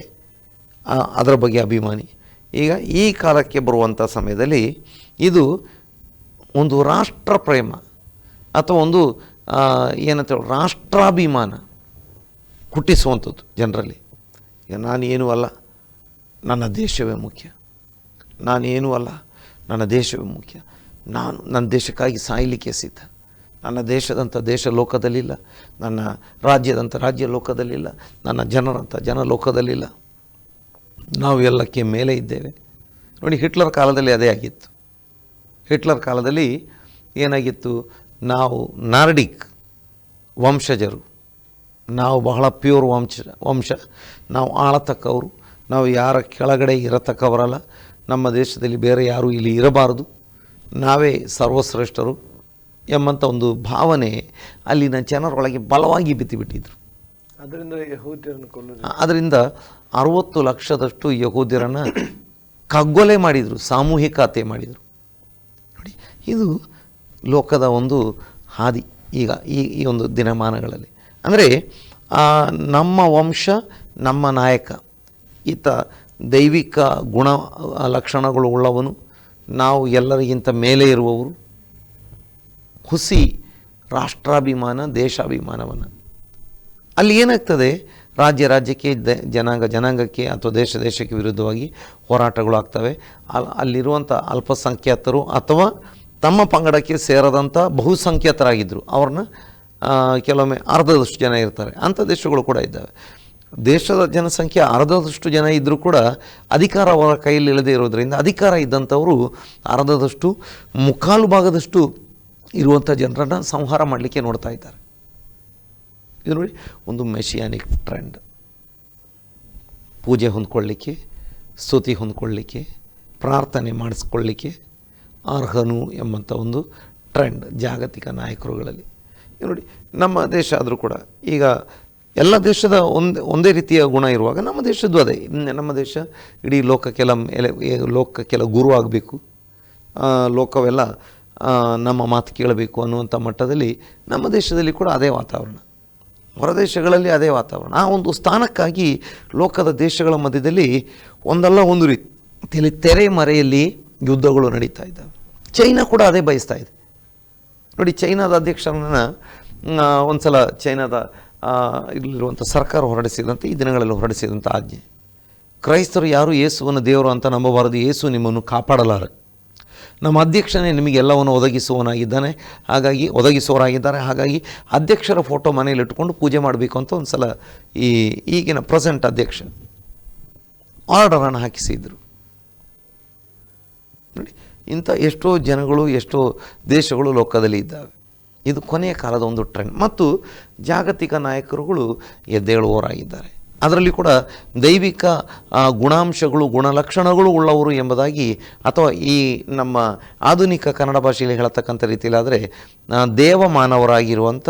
ಅದರ ಬಗ್ಗೆ ಅಭಿಮಾನಿ. ಈಗ ಈ ಕಾಲಕ್ಕೆ ಬರುವಂಥ ಸಮಯದಲ್ಲಿ ಇದು ಒಂದು ರಾಷ್ಟ್ರ ಪ್ರೇಮ ಅಥವಾ ಒಂದು ಏನಂತ ರಾಷ್ಟ್ರಾಭಿಮಾನ ಹುಟ್ಟಿಸುವಂಥದ್ದು ಜನರಲ್ಲಿ. ನಾನೇನೂ ಅಲ್ಲ, ನನ್ನ ದೇಶವೇ ಮುಖ್ಯ. ನಾನೇನೂ ಅಲ್ಲ, ನನ್ನ ದೇಶವೇ ಮುಖ್ಯ. ನಾನು, ನನ್ನ ದೇಶಕ್ಕಾಗಿ ಸಾಯಲಿಕ್ಕೆ ಸಿದ್ಧ. ನನ್ನ ದೇಶದಂಥ ದೇಶ ಲೋಕದಲ್ಲಿಲ್ಲ, ನನ್ನ ರಾಜ್ಯದಂಥ ರಾಜ್ಯ ಲೋಕದಲ್ಲಿಲ್ಲ, ನನ್ನ ಜನರಂಥ ಜನ ಲೋಕದಲ್ಲಿಲ್ಲ. ನಾವು ಎಲ್ಲಕ್ಕೆ ಮೇಲೆ ಇದ್ದೇವೆ. ನೋಡಿ, ಹಿಟ್ಲರ್ ಕಾಲದಲ್ಲಿ ಅದೇ ಆಗಿತ್ತು. ಹಿಟ್ಲರ್ ಕಾಲದಲ್ಲಿ ಏನಾಗಿತ್ತು? ನಾವು ನಾರ್ಡಿಕ್ ವಂಶಜರು. ನಾವು ಬಹಳ ಪ್ಯೂರ್ ವಂಶ ವಂಶ. ನಾವು ಆಳತಕ್ಕವರು. ನಾವು ಯಾರ ಕೆಳಗಡೆ ಇರತಕ್ಕವರಲ್ಲ. ನಮ್ಮ ದೇಶದಲ್ಲಿ ಬೇರೆ ಯಾರೂ ಇಲ್ಲಿ ಇರಬಾರದು. ನಾವೇ ಸರ್ವಶ್ರೇಷ್ಠರು ಎಂಬಂಥ ಒಂದು ಭಾವನೆ ಅಲ್ಲಿನ ಜನರೊಳಗೆ ಬಲವಾಗಿ ಬಿತ್ತಿಬಿಟ್ಟಿದ್ರು. ಅದರಿಂದ ಯಹೂದ್ಯರನ್ನು ಕೊಲ್ಲುದು. ಅದರಿಂದ ಅರುವತ್ತು ಲಕ್ಷದಷ್ಟು ಯಹೂದ್ಯರನ್ನು ಕಗ್ಗೊಲೆ ಮಾಡಿದರು ಸಾಮೂಹಿಕ ಹತ್ಯೆ ಮಾಡಿದರು. ಇದು ಲೋಕದ ಒಂದು ಹಾದಿ ಈಗ ಈ ಈ ಒಂದು ದಿನಮಾನಗಳಲ್ಲಿ. ಅಂದರೆ ನಮ್ಮ ವಂಶ, ನಮ್ಮ ನಾಯಕ, ಈತ ದೈವಿಕ ಗುಣ ಲಕ್ಷಣಗಳು ಉಳ್ಳವನು. ನಾವು ಎಲ್ಲರಿಗಿಂತ ಮೇಲೆ ಇರುವವರು. ಹುಸಿ ರಾಷ್ಟ್ರಾಭಿಮಾನ, ದೇಶಾಭಿಮಾನವನ್ನು. ಅಲ್ಲಿ ಏನಾಗ್ತದೆ? ರಾಜ್ಯ, ರಾಜ್ಯಕ್ಕೆ ದ, ಜನಾಂಗ, ಜನಾಂಗಕ್ಕೆ ಅಥವಾ ದೇಶ, ದೇಶಕ್ಕೆ ವಿರುದ್ಧವಾಗಿ ಹೋರಾಟಗಳು ಆಗ್ತವೆ. ಅಲ್ ಅಲ್ಲಿರುವಂಥ ಅಲ್ಪಸಂಖ್ಯಾತರು ಅಥವಾ ತಮ್ಮ ಪಂಗಡಕ್ಕೆ ಸೇರದಂಥ ಬಹುಸಂಖ್ಯಾತರಾಗಿದ್ದರು ಅವ್ರನ್ನ ಕೆಲವೊಮ್ಮೆ ಅರ್ಧದಷ್ಟು ಜನ ಇರ್ತಾರೆ. ಅಂಥ ದೇಶಗಳು ಕೂಡ ಇದ್ದಾವೆ. ದೇಶದ ಜನಸಂಖ್ಯೆ ಅರ್ಧದಷ್ಟು ಜನ ಇದ್ದರೂ ಕೂಡ ಅಧಿಕಾರ ಅವರ ಕೈಯಲ್ಲಿ ಇಳದೇ ಇರೋದರಿಂದ ಅಧಿಕಾರ ಇದ್ದಂಥವರು ಅರ್ಧದಷ್ಟು, ಮುಕ್ಕಾಲು ಭಾಗದಷ್ಟು ಇರುವಂಥ ಜನರನ್ನು ಸಂಹಾರ ಮಾಡಲಿಕ್ಕೆ ನೋಡ್ತಾ ಇದ್ದಾರೆ. ಇದು ನೋಡಿ, ಒಂದು ಮೆಷಿಯಾನಿಕ್ ಟ್ರೆಂಡ್. ಪೂಜೆ ಹೊಂದ್ಕೊಳ್ಳಿಕ್ಕೆ, ಸ್ತುತಿ ಹೊಂದ್ಕೊಳ್ಳಿಕ್ಕೆ, ಪ್ರಾರ್ಥನೆ ಮಾಡಿಸ್ಕೊಳ್ಳಿಕ್ಕೆ ಅರ್ಹನು ಎಂಬಂಥ ಒಂದು ಟ್ರೆಂಡ್ ಜಾಗತಿಕ ನಾಯಕರುಗಳಲ್ಲಿ. ನೋಡಿ, ನಮ್ಮ ದೇಶ ಆದರೂ ಕೂಡ ಈಗ ಎಲ್ಲ ದೇಶದ ಒಂದೇ ಒಂದೇ ರೀತಿಯ ಗುಣ ಇರುವಾಗ ನಮ್ಮ ದೇಶದ್ದು ಅದೇ. ನಮ್ಮ ದೇಶ ಇಡೀ ಲೋಕಕ್ಕೆಲ್ಲ ಲೋಕ ಕೆಲ ಗುರು ಆಗಬೇಕು. ಲೋಕವೆಲ್ಲ ನಮ್ಮ ಮಾತು ಕೇಳಬೇಕು ಅನ್ನುವಂಥ ಮಟ್ಟದಲ್ಲಿ ನಮ್ಮ ದೇಶದಲ್ಲಿ ಕೂಡ ಅದೇ ವಾತಾವರಣ. ಹೊರದೇಶಗಳಲ್ಲಿ ಅದೇ ವಾತಾವರಣ. ಆ ಒಂದು ಸ್ಥಾನಕ್ಕಾಗಿ ಲೋಕದ ದೇಶಗಳ ಮಧ್ಯದಲ್ಲಿ ಒಂದಲ್ಲ ಒಂದು ರೀತಿಯಲ್ಲಿ ತೆರೆ ಮರೆಯಲ್ಲಿ ಯುದ್ಧಗಳು ನಡೀತಾ ಇದ್ದಾವೆ. ಚೈನಾ ಕೂಡ ಅದೇ ಬಯಸ್ತಾ ಇದೆ. ನೋಡಿ, ಚೈನಾದ ಅಧ್ಯಕ್ಷರನ್ನು ಒಂದು ಸಲ ಚೈನಾದ ಇಲ್ಲಿರುವಂಥ ಸರ್ಕಾರ ಹೊರಡಿಸಿದಂಥ ಈ ದಿನಗಳಲ್ಲಿ ಹೊರಡಿಸಿದಂಥ ಆಜ್ಞೆ. ಕ್ರೈಸ್ತರು ಯಾರು ಯೇಸುವನ್ನು ದೇವರು ಅಂತ ನಂಬಬಾರದು, ಯೇಸು ನಿಮ್ಮನ್ನು ಕಾಪಾಡಲಾರ. ನಮ್ಮ ಅಧ್ಯಕ್ಷನೇ ನಿಮಗೆ ಎಲ್ಲವನ್ನು ಒದಗಿಸುವವನಾಗಿದ್ದಾನೆ, ಹಾಗಾಗಿ ಒದಗಿಸುವವರಾಗಿದ್ದಾರೆ, ಹಾಗಾಗಿ ಅಧ್ಯಕ್ಷರ ಫೋಟೋ ಮನೇಲಿ ಇಟ್ಕೊಂಡು ಪೂಜೆ ಮಾಡಬೇಕು ಅಂತ ಒಂದು ಸಲ ಈ ಈಗಿನ ಪ್ರೆಸೆಂಟ್ ಅಧ್ಯಕ್ಷ ಆರ್ಡರನ್ನು ಹಾಕಿಸಿದ್ರು. ನೋಡಿ ಇಂಥ ಎಷ್ಟೋ ಜನಗಳು, ಎಷ್ಟೋ ದೇಶಗಳು ಲೋಕದಲ್ಲಿ ಇದ್ದಾವೆ. ಇದು ಕೊನೆಯ ಕಾಲದ ಒಂದು ಟ್ರೆಂಡ್. ಮತ್ತು ಜಾಗತಿಕ ನಾಯಕರುಗಳು ಎದ್ದೇಳುವವರಾಗಿದ್ದಾರೆ ಅದರಲ್ಲಿ ಕೂಡ ದೈವಿಕ ಗುಣಾಂಶಗಳು, ಗುಣಲಕ್ಷಣಗಳು ಉಳ್ಳವರು ಎಂಬುದಾಗಿ, ಅಥವಾ ಈ ನಮ್ಮ ಆಧುನಿಕ ಕನ್ನಡ ಭಾಷೆಯಲ್ಲಿ ಹೇಳತಕ್ಕಂಥ ರೀತಿಯಲ್ಲಾದರೆ ದೇವಮಾನವರಾಗಿರುವಂಥ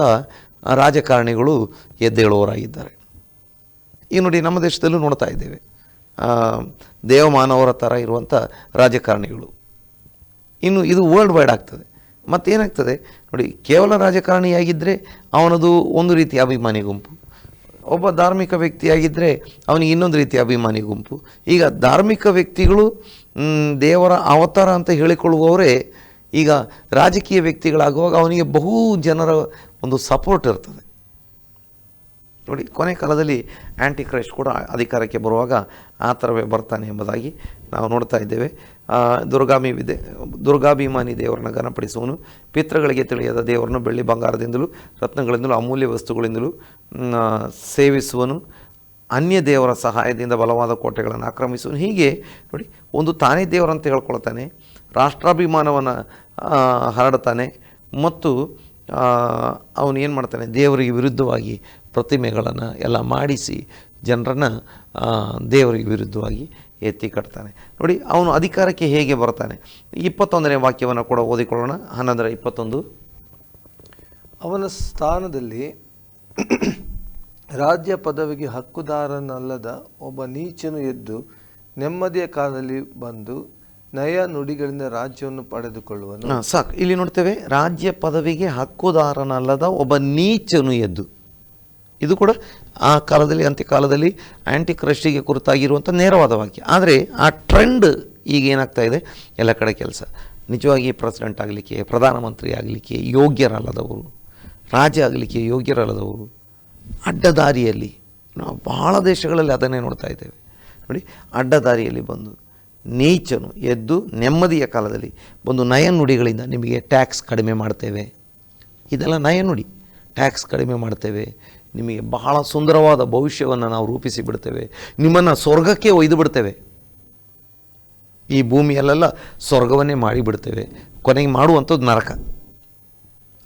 ರಾಜಕಾರಣಿಗಳು ಎದ್ದೇಳುವವರಾಗಿದ್ದಾರೆ ಈ ನೋಡಿ ನಮ್ಮ ದೇಶದಲ್ಲೂ ನೋಡ್ತಾ ಇದ್ದೇವೆ. ದೇವ ದೇವಮಾನವರ ಥರ ಇರುವಂಥ ರಾಜಕಾರಣಿಗಳು. ಇನ್ನು ಇದು ವರ್ಲ್ಡ್ ವೈಡ್ ಆಗ್ತದೆ. ಮತ್ತೇನಾಗ್ತದೆ ನೋಡಿ, ಕೇವಲ ರಾಜಕಾರಣಿಯಾಗಿದ್ದರೆ ಅವನದು ಒಂದು ರೀತಿಯ ಅಭಿಮಾನಿ ಗುಂಪು. ಒಬ್ಬ ಧಾರ್ಮಿಕ ವ್ಯಕ್ತಿಯಾಗಿದ್ದರೆ ಅವನಿಗೆ ಇನ್ನೊಂದು ರೀತಿಯ ಅಭಿಮಾನಿ ಗುಂಪು. ಈಗ ಧಾರ್ಮಿಕ ವ್ಯಕ್ತಿಗಳು ದೇವರ ಅವತಾರ ಅಂತ ಹೇಳಿಕೊಳ್ಳುವವರೇ, ಈಗ ರಾಜಕೀಯ ವ್ಯಕ್ತಿಗಳಾಗುವಾಗ ಅವನಿಗೆ ಬಹು ಜನರ ಒಂದು ಸಪೋರ್ಟ್ ಇರ್ತದೆ. ನೋಡಿ, ಕೊನೆ ಕಾಲದಲ್ಲಿ ಆ್ಯಂಟಿ ಕ್ರೈಸ್ಟ್ ಕೂಡ ಅಧಿಕಾರಕ್ಕೆ ಬರುವಾಗ ಆ ಥರವೇ ಬರ್ತಾನೆ ಎಂಬುದಾಗಿ ನಾವು ನೋಡ್ತಾ ಇದ್ದೇವೆ. ದುರ್ಗಾಮಿ ವಿದೆ, ದುರ್ಗಾಭಿಮಾನಿ ದೇವರನ್ನು ಘನಪಡಿಸುವನು ಪಿತೃಗಳಿಗೆ ತಿಳಿಯದ ದೇವರನ್ನು ಬೆಳ್ಳಿ ಬಂಗಾರದಿಂದಲೂ, ರತ್ನಗಳಿಂದಲೂ, ಅಮೂಲ್ಯ ವಸ್ತುಗಳಿಂದಲೂ ಸೇವಿಸುವನು ಅನ್ಯ ದೇವರ ಸಹಾಯದಿಂದ ಬಲವಾದ ಕೋಟೆಗಳನ್ನು ಆಕ್ರಮಿಸುವನು ಹೀಗೆ ನೋಡಿ, ಒಂದು ತಾನೇ ದೇವರಂತ ಹೇಳ್ಕೊಳ್ತಾನೆ, ರಾಷ್ಟ್ರಾಭಿಮಾನವನ್ನು ಹರಡ್ತಾನೆ. ಮತ್ತು ಅವನು ಏನು ಮಾಡ್ತಾನೆ? ದೇವರಿಗೆ ವಿರುದ್ಧವಾಗಿ ಪ್ರತಿಮೆಗಳನ್ನು ಎಲ್ಲ ಮಾಡಿಸಿ ಜನರನ್ನು ದೇವರಿಗೆ ವಿರುದ್ಧವಾಗಿ ಎತ್ತಿ ಕಟ್ತಾನೆ. ನೋಡಿ, ಅವನು ಅಧಿಕಾರಕ್ಕೆ ಹೇಗೆ ಬರ್ತಾನೆ? ಇಪ್ಪತ್ತೊಂದನೇ ವಾಕ್ಯವನ್ನು ಕೂಡ ಓದಿಕೊಳ್ಳೋಣ. ಹನ್ನೊಂದರ ಇಪ್ಪತ್ತೊಂದು. ಅವನ ಸ್ಥಾನದಲ್ಲಿ ರಾಜ್ಯ ಪದವಿಗೆ ಹಕ್ಕುದಾರನಲ್ಲದ ಒಬ್ಬ ನೀಚನು ಎದ್ದು ನೆಮ್ಮದಿಯ ಕಾಲದಲ್ಲಿ ಬಂದು ನಯ ನುಡಿಗಳಿಂದ ರಾಜ್ಯವನ್ನು ಪಡೆದುಕೊಳ್ಳುವನು. ಸಾಕು. ಇಲ್ಲಿ ನೋಡ್ತೇವೆ, ರಾಜ್ಯ ಪದವಿಗೆ ಹಕ್ಕುದಾರನಲ್ಲದ ಒಬ್ಬ ನೀಚನು ಎದ್ದು. ಇದು ಕೂಡ ಆ ಕಾಲದಲ್ಲಿ, ಅಂತ್ಯಕಾಲದಲ್ಲಿ ಆ್ಯಂಟಿ ಕ್ರಸ್ಟಿಗೆ ಕುರಿತಾಗಿರುವಂಥ ನೇರವಾದ ವಾಕ್ಯ. ಆದರೆ ಆ ಟ್ರೆಂಡ್ ಈಗ ಏನಾಗ್ತಾ ಇದೆ? ಎಲ್ಲ ಕಡೆ ಕೆಲಸ. ನಿಜವಾಗಿ ಪ್ರೆಸಿಡೆಂಟ್ ಆಗಲಿಕ್ಕೆ, ಪ್ರಧಾನಮಂತ್ರಿ ಆಗಲಿಕ್ಕೆ ಯೋಗ್ಯರಲ್ಲದವರು. ರಾಜ ಆಗಲಿಕ್ಕೆ ಯೋಗ್ಯರಲ್ಲದವರು. ಅಡ್ಡದಾರಿಯಲ್ಲಿ. ನಾವು ಭಾಳ ದೇಶಗಳಲ್ಲಿ ಅದನ್ನೇ ನೋಡ್ತಾ ಇದ್ದೇವೆ. ನೋಡಿ, ಅಡ್ಡದಾರಿಯಲ್ಲಿ ಬಂದು. ನೀಚನು ಎದ್ದು ನೆಮ್ಮದಿಯ ಕಾಲದಲ್ಲಿ ಒಂದು ನಯನುಡಿಗಳಿಂದ ನಿಮಗೆ ಟ್ಯಾಕ್ಸ್ ಕಡಿಮೆ ಮಾಡ್ತೇವೆ. ಇದೆಲ್ಲ ನಯನುಡಿ. ಟ್ಯಾಕ್ಸ್ ಕಡಿಮೆ ಮಾಡ್ತೇವೆ. ನಿಮಗೆ ಬಹಳ ಸುಂದರವಾದ ಭವಿಷ್ಯವನ್ನು ನಾವು ರೂಪಿಸಿ ಬಿಡ್ತೇವೆ. ನಿಮ್ಮನ್ನು ಸ್ವರ್ಗಕ್ಕೆ ಒಯ್ದು ಬಿಡ್ತೇವೆ. ಈ ಭೂಮಿಯಲ್ಲೆಲ್ಲ ಸ್ವರ್ಗವನ್ನೇ ಮಾಡಿಬಿಡ್ತೇವೆ ಕೊನೆಗೆ ಮಾಡುವಂಥದ್ದು ನರಕ.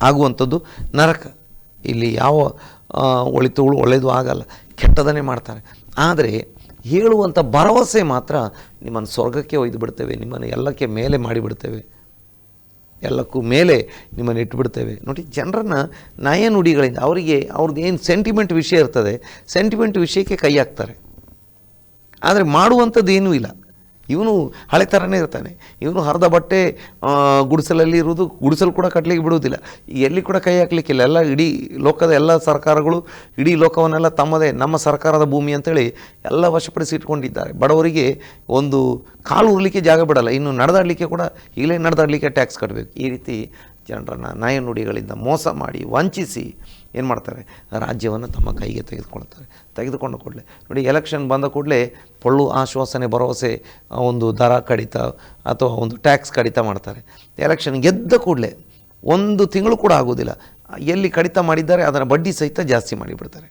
ಆಗುವಂಥದ್ದು ನರಕ. ಇಲ್ಲಿ ಯಾವ ಒಳಿತುಗಳು ಒಳ್ಳೆಯದು ಆಗಲ್ಲ. ಕೆಟ್ಟದನ್ನೇ ಮಾಡ್ತಾರೆ. ಆದರೆ ಹೇಳುವಂಥ ಭರವಸೆ ಮಾತ್ರ ನಿಮ್ಮನ್ನು ಸ್ವರ್ಗಕ್ಕೆ ಒಯ್ದು ಬಿಡ್ತೇವೆ, ನಿಮ್ಮನ್ನು ಎಲ್ಲಕ್ಕೆ ಮೇಲೆ ಮಾಡಿಬಿಡ್ತೇವೆ ಎಲ್ಲಕ್ಕೂ ಮೇಲೆ ನಿಮ್ಮನ್ನು ಇಟ್ಬಿಡ್ತೇವೆ ನೋಡಿ, ಜನರನ್ನು ನಯ ನುಡಿಗಳಿಂದ ಅವರಿಗೆ ಅವ್ರದ್ದು ಏನು ಸೆಂಟಿಮೆಂಟ್ ವಿಷಯ ಇರ್ತದೆ ಸೆಂಟಿಮೆಂಟ್ ವಿಷಯಕ್ಕೆ ಕೈ ಹಾಕ್ತಾರೆ. ಆದರೆ ಮಾಡುವಂಥದ್ದು ಏನೂ ಇಲ್ಲ. ಇವನು ಹಳೆ ಥರನೇ ಇರ್ತಾನೆ. ಇವನು ಹರಿದ ಬಟ್ಟೆ ಗುಡಿಸಲಲ್ಲಿ ಇರುವುದು ಗುಡಿಸಲು ಕೂಡ ಕಟ್ಟಲಿಕ್ಕೆ ಬಿಡುವುದಿಲ್ಲ. ಎಲ್ಲಿ ಕೂಡ ಕೈ ಹಾಕಲಿಕ್ಕಿಲ್ಲ. ಎಲ್ಲ ಇಡೀ ಲೋಕದ ಎಲ್ಲ ಸರ್ಕಾರಗಳು, ಇಡೀ ಲೋಕವನ್ನೆಲ್ಲ ತಮ್ಮದೇ, ನಮ್ಮ ಸರ್ಕಾರದ ಭೂಮಿ ಅಂತೇಳಿ ಎಲ್ಲ ವಶಪಡಿಸಿ ಇಟ್ಕೊಂಡಿದ್ದಾರೆ ಬಡವರಿಗೆ ಒಂದು ಕಾಲು ಉರ್ಲಿಕ್ಕೆ ಜಾಗ ಬಿಡಲ್ಲ. ಇನ್ನು ನಡೆದಾಡಲಿಕ್ಕೆ ಕೂಡ, ಈಗಲೇ ನಡೆದಾಡಲಿಕ್ಕೆ ಟ್ಯಾಕ್ಸ್ ಕಟ್ಟಬೇಕು ಈ ರೀತಿ ಜನರನ್ನು ನಾಯನುಡಿಗಳಿಂದ ಮೋಸ ಮಾಡಿ ವಂಚಿಸಿ ಏನು ಮಾಡ್ತಾರೆ? ರಾಜ್ಯವನ್ನು ತಮ್ಮ ಕೈಗೆ ತೆಗೆದುಕೊಳ್ತಾರೆ ತೆಗೆದುಕೊಂಡ ಕೂಡಲೇ. ನೋಡಿ ಎಲೆಕ್ಷನ್ ಬಂದ ಕೂಡಲೇ ಪೊಳ್ಳು ಆಶ್ವಾಸನೆ, ಭರವಸೆ ಒಂದು ದರ ಕಡಿತ ಅಥವಾ ಒಂದು ಟ್ಯಾಕ್ಸ್ ಕಡಿತ ಮಾಡ್ತಾರೆ. ಎಲೆಕ್ಷನ್ ಗೆದ್ದ ಕೂಡಲೇ ಒಂದು ತಿಂಗಳು ಕೂಡ ಆಗೋದಿಲ್ಲ. ಎಲ್ಲಿ ಕಡಿತ ಮಾಡಿದ್ದಾರೆ, ಅದರ ಬಡ್ಡಿ ಸಹಿತ ಜಾಸ್ತಿ ಮಾಡಿಬಿಡ್ತಾರೆ.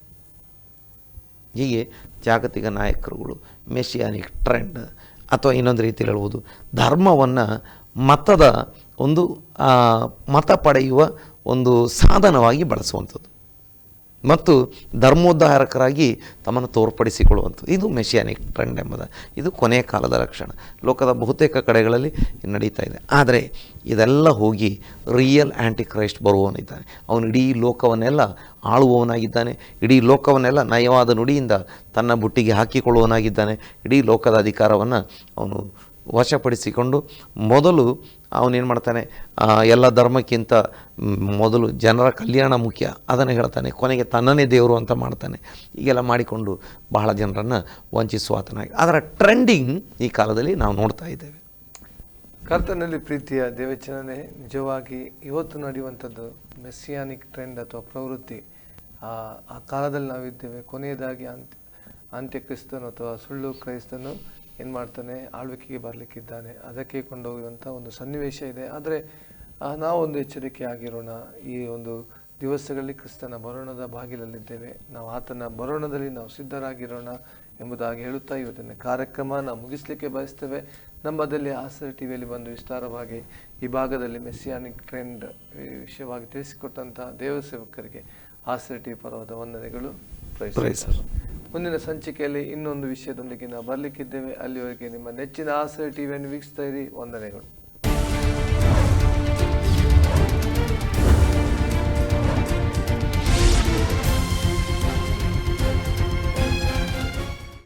ಹೀಗೆ ಜಾಗತಿಕ ನಾಯಕರುಗಳು ಮೆಷಿಯಾನಿಕ್ ಟ್ರೆಂಡ್ ಅಥವಾ ಇನ್ನೊಂದು ರೀತಿಯಲ್ಲಿ ಹೇಳ್ಬೋದು, ಧರ್ಮವನ್ನು ಮತದ ಒಂದು ಮತ ಪಡೆಯುವ ಒಂದು ಸಾಧನವಾಗಿ ಬಳಸುವಂಥದ್ದು. ಮತ್ತು ಧರ್ಮೋದ್ಧಾರಕರಾಗಿ ತಮ್ಮನ್ನು ತೋರ್ಪಡಿಸಿಕೊಳ್ಳುವಂಥದ್ದು. ಇದು ಮೆಷಿಯಾನಿಕ್ ಟ್ರೆಂಡ್ ಎಂಬುದ. ಇದು ಕೊನೆಯ ಕಾಲದ ಲಕ್ಷಣ. ಲೋಕದ ಬಹುತೇಕ ಕಡೆಗಳಲ್ಲಿ ನಡೀತಾ ಇದೆ. ಆದರೆ ಇದೆಲ್ಲ ಹೋಗಿ ರಿಯಲ್ ಆ್ಯಂಟಿ ಕ್ರೈಸ್ಟ್ ಬರುವವನಿದ್ದಾನೆ. ಅವನು ಇಡೀ ಲೋಕವನ್ನೆಲ್ಲ ಆಳುವವನಾಗಿದ್ದಾನೆ. ಇಡೀ ಲೋಕವನ್ನೆಲ್ಲ ನಯವಾದ ನುಡಿಯಿಂದ ತನ್ನ ಬುಟ್ಟಿಗೆ ಹಾಕಿಕೊಳ್ಳುವವನಾಗಿದ್ದಾನೆ. ಇಡೀ ಲೋಕದ ಅಧಿಕಾರವನ್ನು ಅವನು ವಶಪಡಿಸಿಕೊಂಡು ಮೊದಲು ಅವನೇನು ಮಾಡ್ತಾನೆ? ಎಲ್ಲ ಧರ್ಮಕ್ಕಿಂತ ಮೊದಲು ಜನರ ಕಲ್ಯಾಣ ಮುಖ್ಯ. ಅದನ್ನು ಹೇಳ್ತಾನೆ. ಕೊನೆಗೆ ತನ್ನನೇ ದೇವರು ಅಂತ ಮಾಡ್ತಾನೆ. ಹೀಗೆಲ್ಲ ಮಾಡಿಕೊಂಡು ಬಹಳ ಜನರನ್ನು ವಂಚಿಸುವಾತನಾಗಿ ಅದರ ಟ್ರೆಂಡಿಂಗ್ ಈ ಕಾಲದಲ್ಲಿ ನಾವು ನೋಡ್ತಾ ಇದ್ದೇವೆ. ಕರ್ತನಲ್ಲಿ ಪ್ರೀತಿಯ ದೇವಚನನೆ ನಿಜವಾಗಿ ಇವತ್ತು ನಡೆಯುವಂಥದ್ದು ಮೆಸ್ಸಿಯಾನಿಕ್ ಟ್ರೆಂಡ್ ಅಥವಾ ಪ್ರವೃತ್ತಿ. ಆ ಕಾಲದಲ್ಲಿ ನಾವಿದ್ದೇವೆ. ಕೊನೆಯದಾಗಿ ಅಂತ್ಯ, ಅಂತ್ಯಕ್ರಿಸ್ತನು ಅಥವಾ ಸುಳ್ಳು ಕ್ರೈಸ್ತನು ಏನು ಮಾಡ್ತಾನೆ? ಆಳ್ವಿಕೆಗೆ ಬರಲಿಕ್ಕಿದ್ದಾನೆ. ಅದಕ್ಕೆ ಕೊಂಡೋಗುವಂಥ ಒಂದು ಸನ್ನಿವೇಶ ಇದೆ. ಆದರೆ ನಾವೊಂದು ಎಚ್ಚರಿಕೆ ಆಗಿರೋಣ. ಈ ಒಂದು ದಿವಸಗಳಲ್ಲಿ ಕ್ರಿಸ್ತನ ಬರೋಣದ ಬಾಗಿಲಲ್ಲಿದ್ದೇವೆ. ನಾವು ಆತನ ಬರೋಣದಲ್ಲಿ ನಾವು ಸಿದ್ಧರಾಗಿರೋಣ ಎಂಬುದಾಗಿ ಹೇಳುತ್ತಾ ಇವತ್ತಿನ ಕಾರ್ಯಕ್ರಮ ನಾವು ಮುಗಿಸ್ಲಿಕ್ಕೆ ಬಯಸ್ತೇವೆ. ನಮ್ಮದಲ್ಲಿ ಆಸರ ಟಿವಿಯಲ್ಲಿ ಬಂದು ವಿಸ್ತಾರವಾಗಿ ಈ ಭಾಗದಲ್ಲಿ ಮೆಸ್ಸಿಯಾನಿಕ್ ಟ್ರೆಂಡ್ ವಿಷಯವಾಗಿ ತಿಳಿಸಿಕೊಟ್ಟಂಥ ದೇವಸೇವಕರಿಗೆ ಆಸರ ಟಿವಿ ಪರವಾದ ವಂದನೆಗಳು. ಮುಂದಿನ ಸಂಚಿಕೆಯಲ್ಲಿ ಇನ್ನೊಂದು ವಿಷಯದೊಂದಿಗೆ ನಾವು ಬರಲಿಕ್ಕಿದ್ದೇವೆ. ಅಲ್ಲಿವರೆಗೆ ನಿಮ್ಮ ನೆಚ್ಚಿನ ಆಸರೆ ಟಿವಿಯನ್ನು ವೀಕ್ಷಿಸ್ತಾ ಇರಿ. ವಂದನೆಗಳು.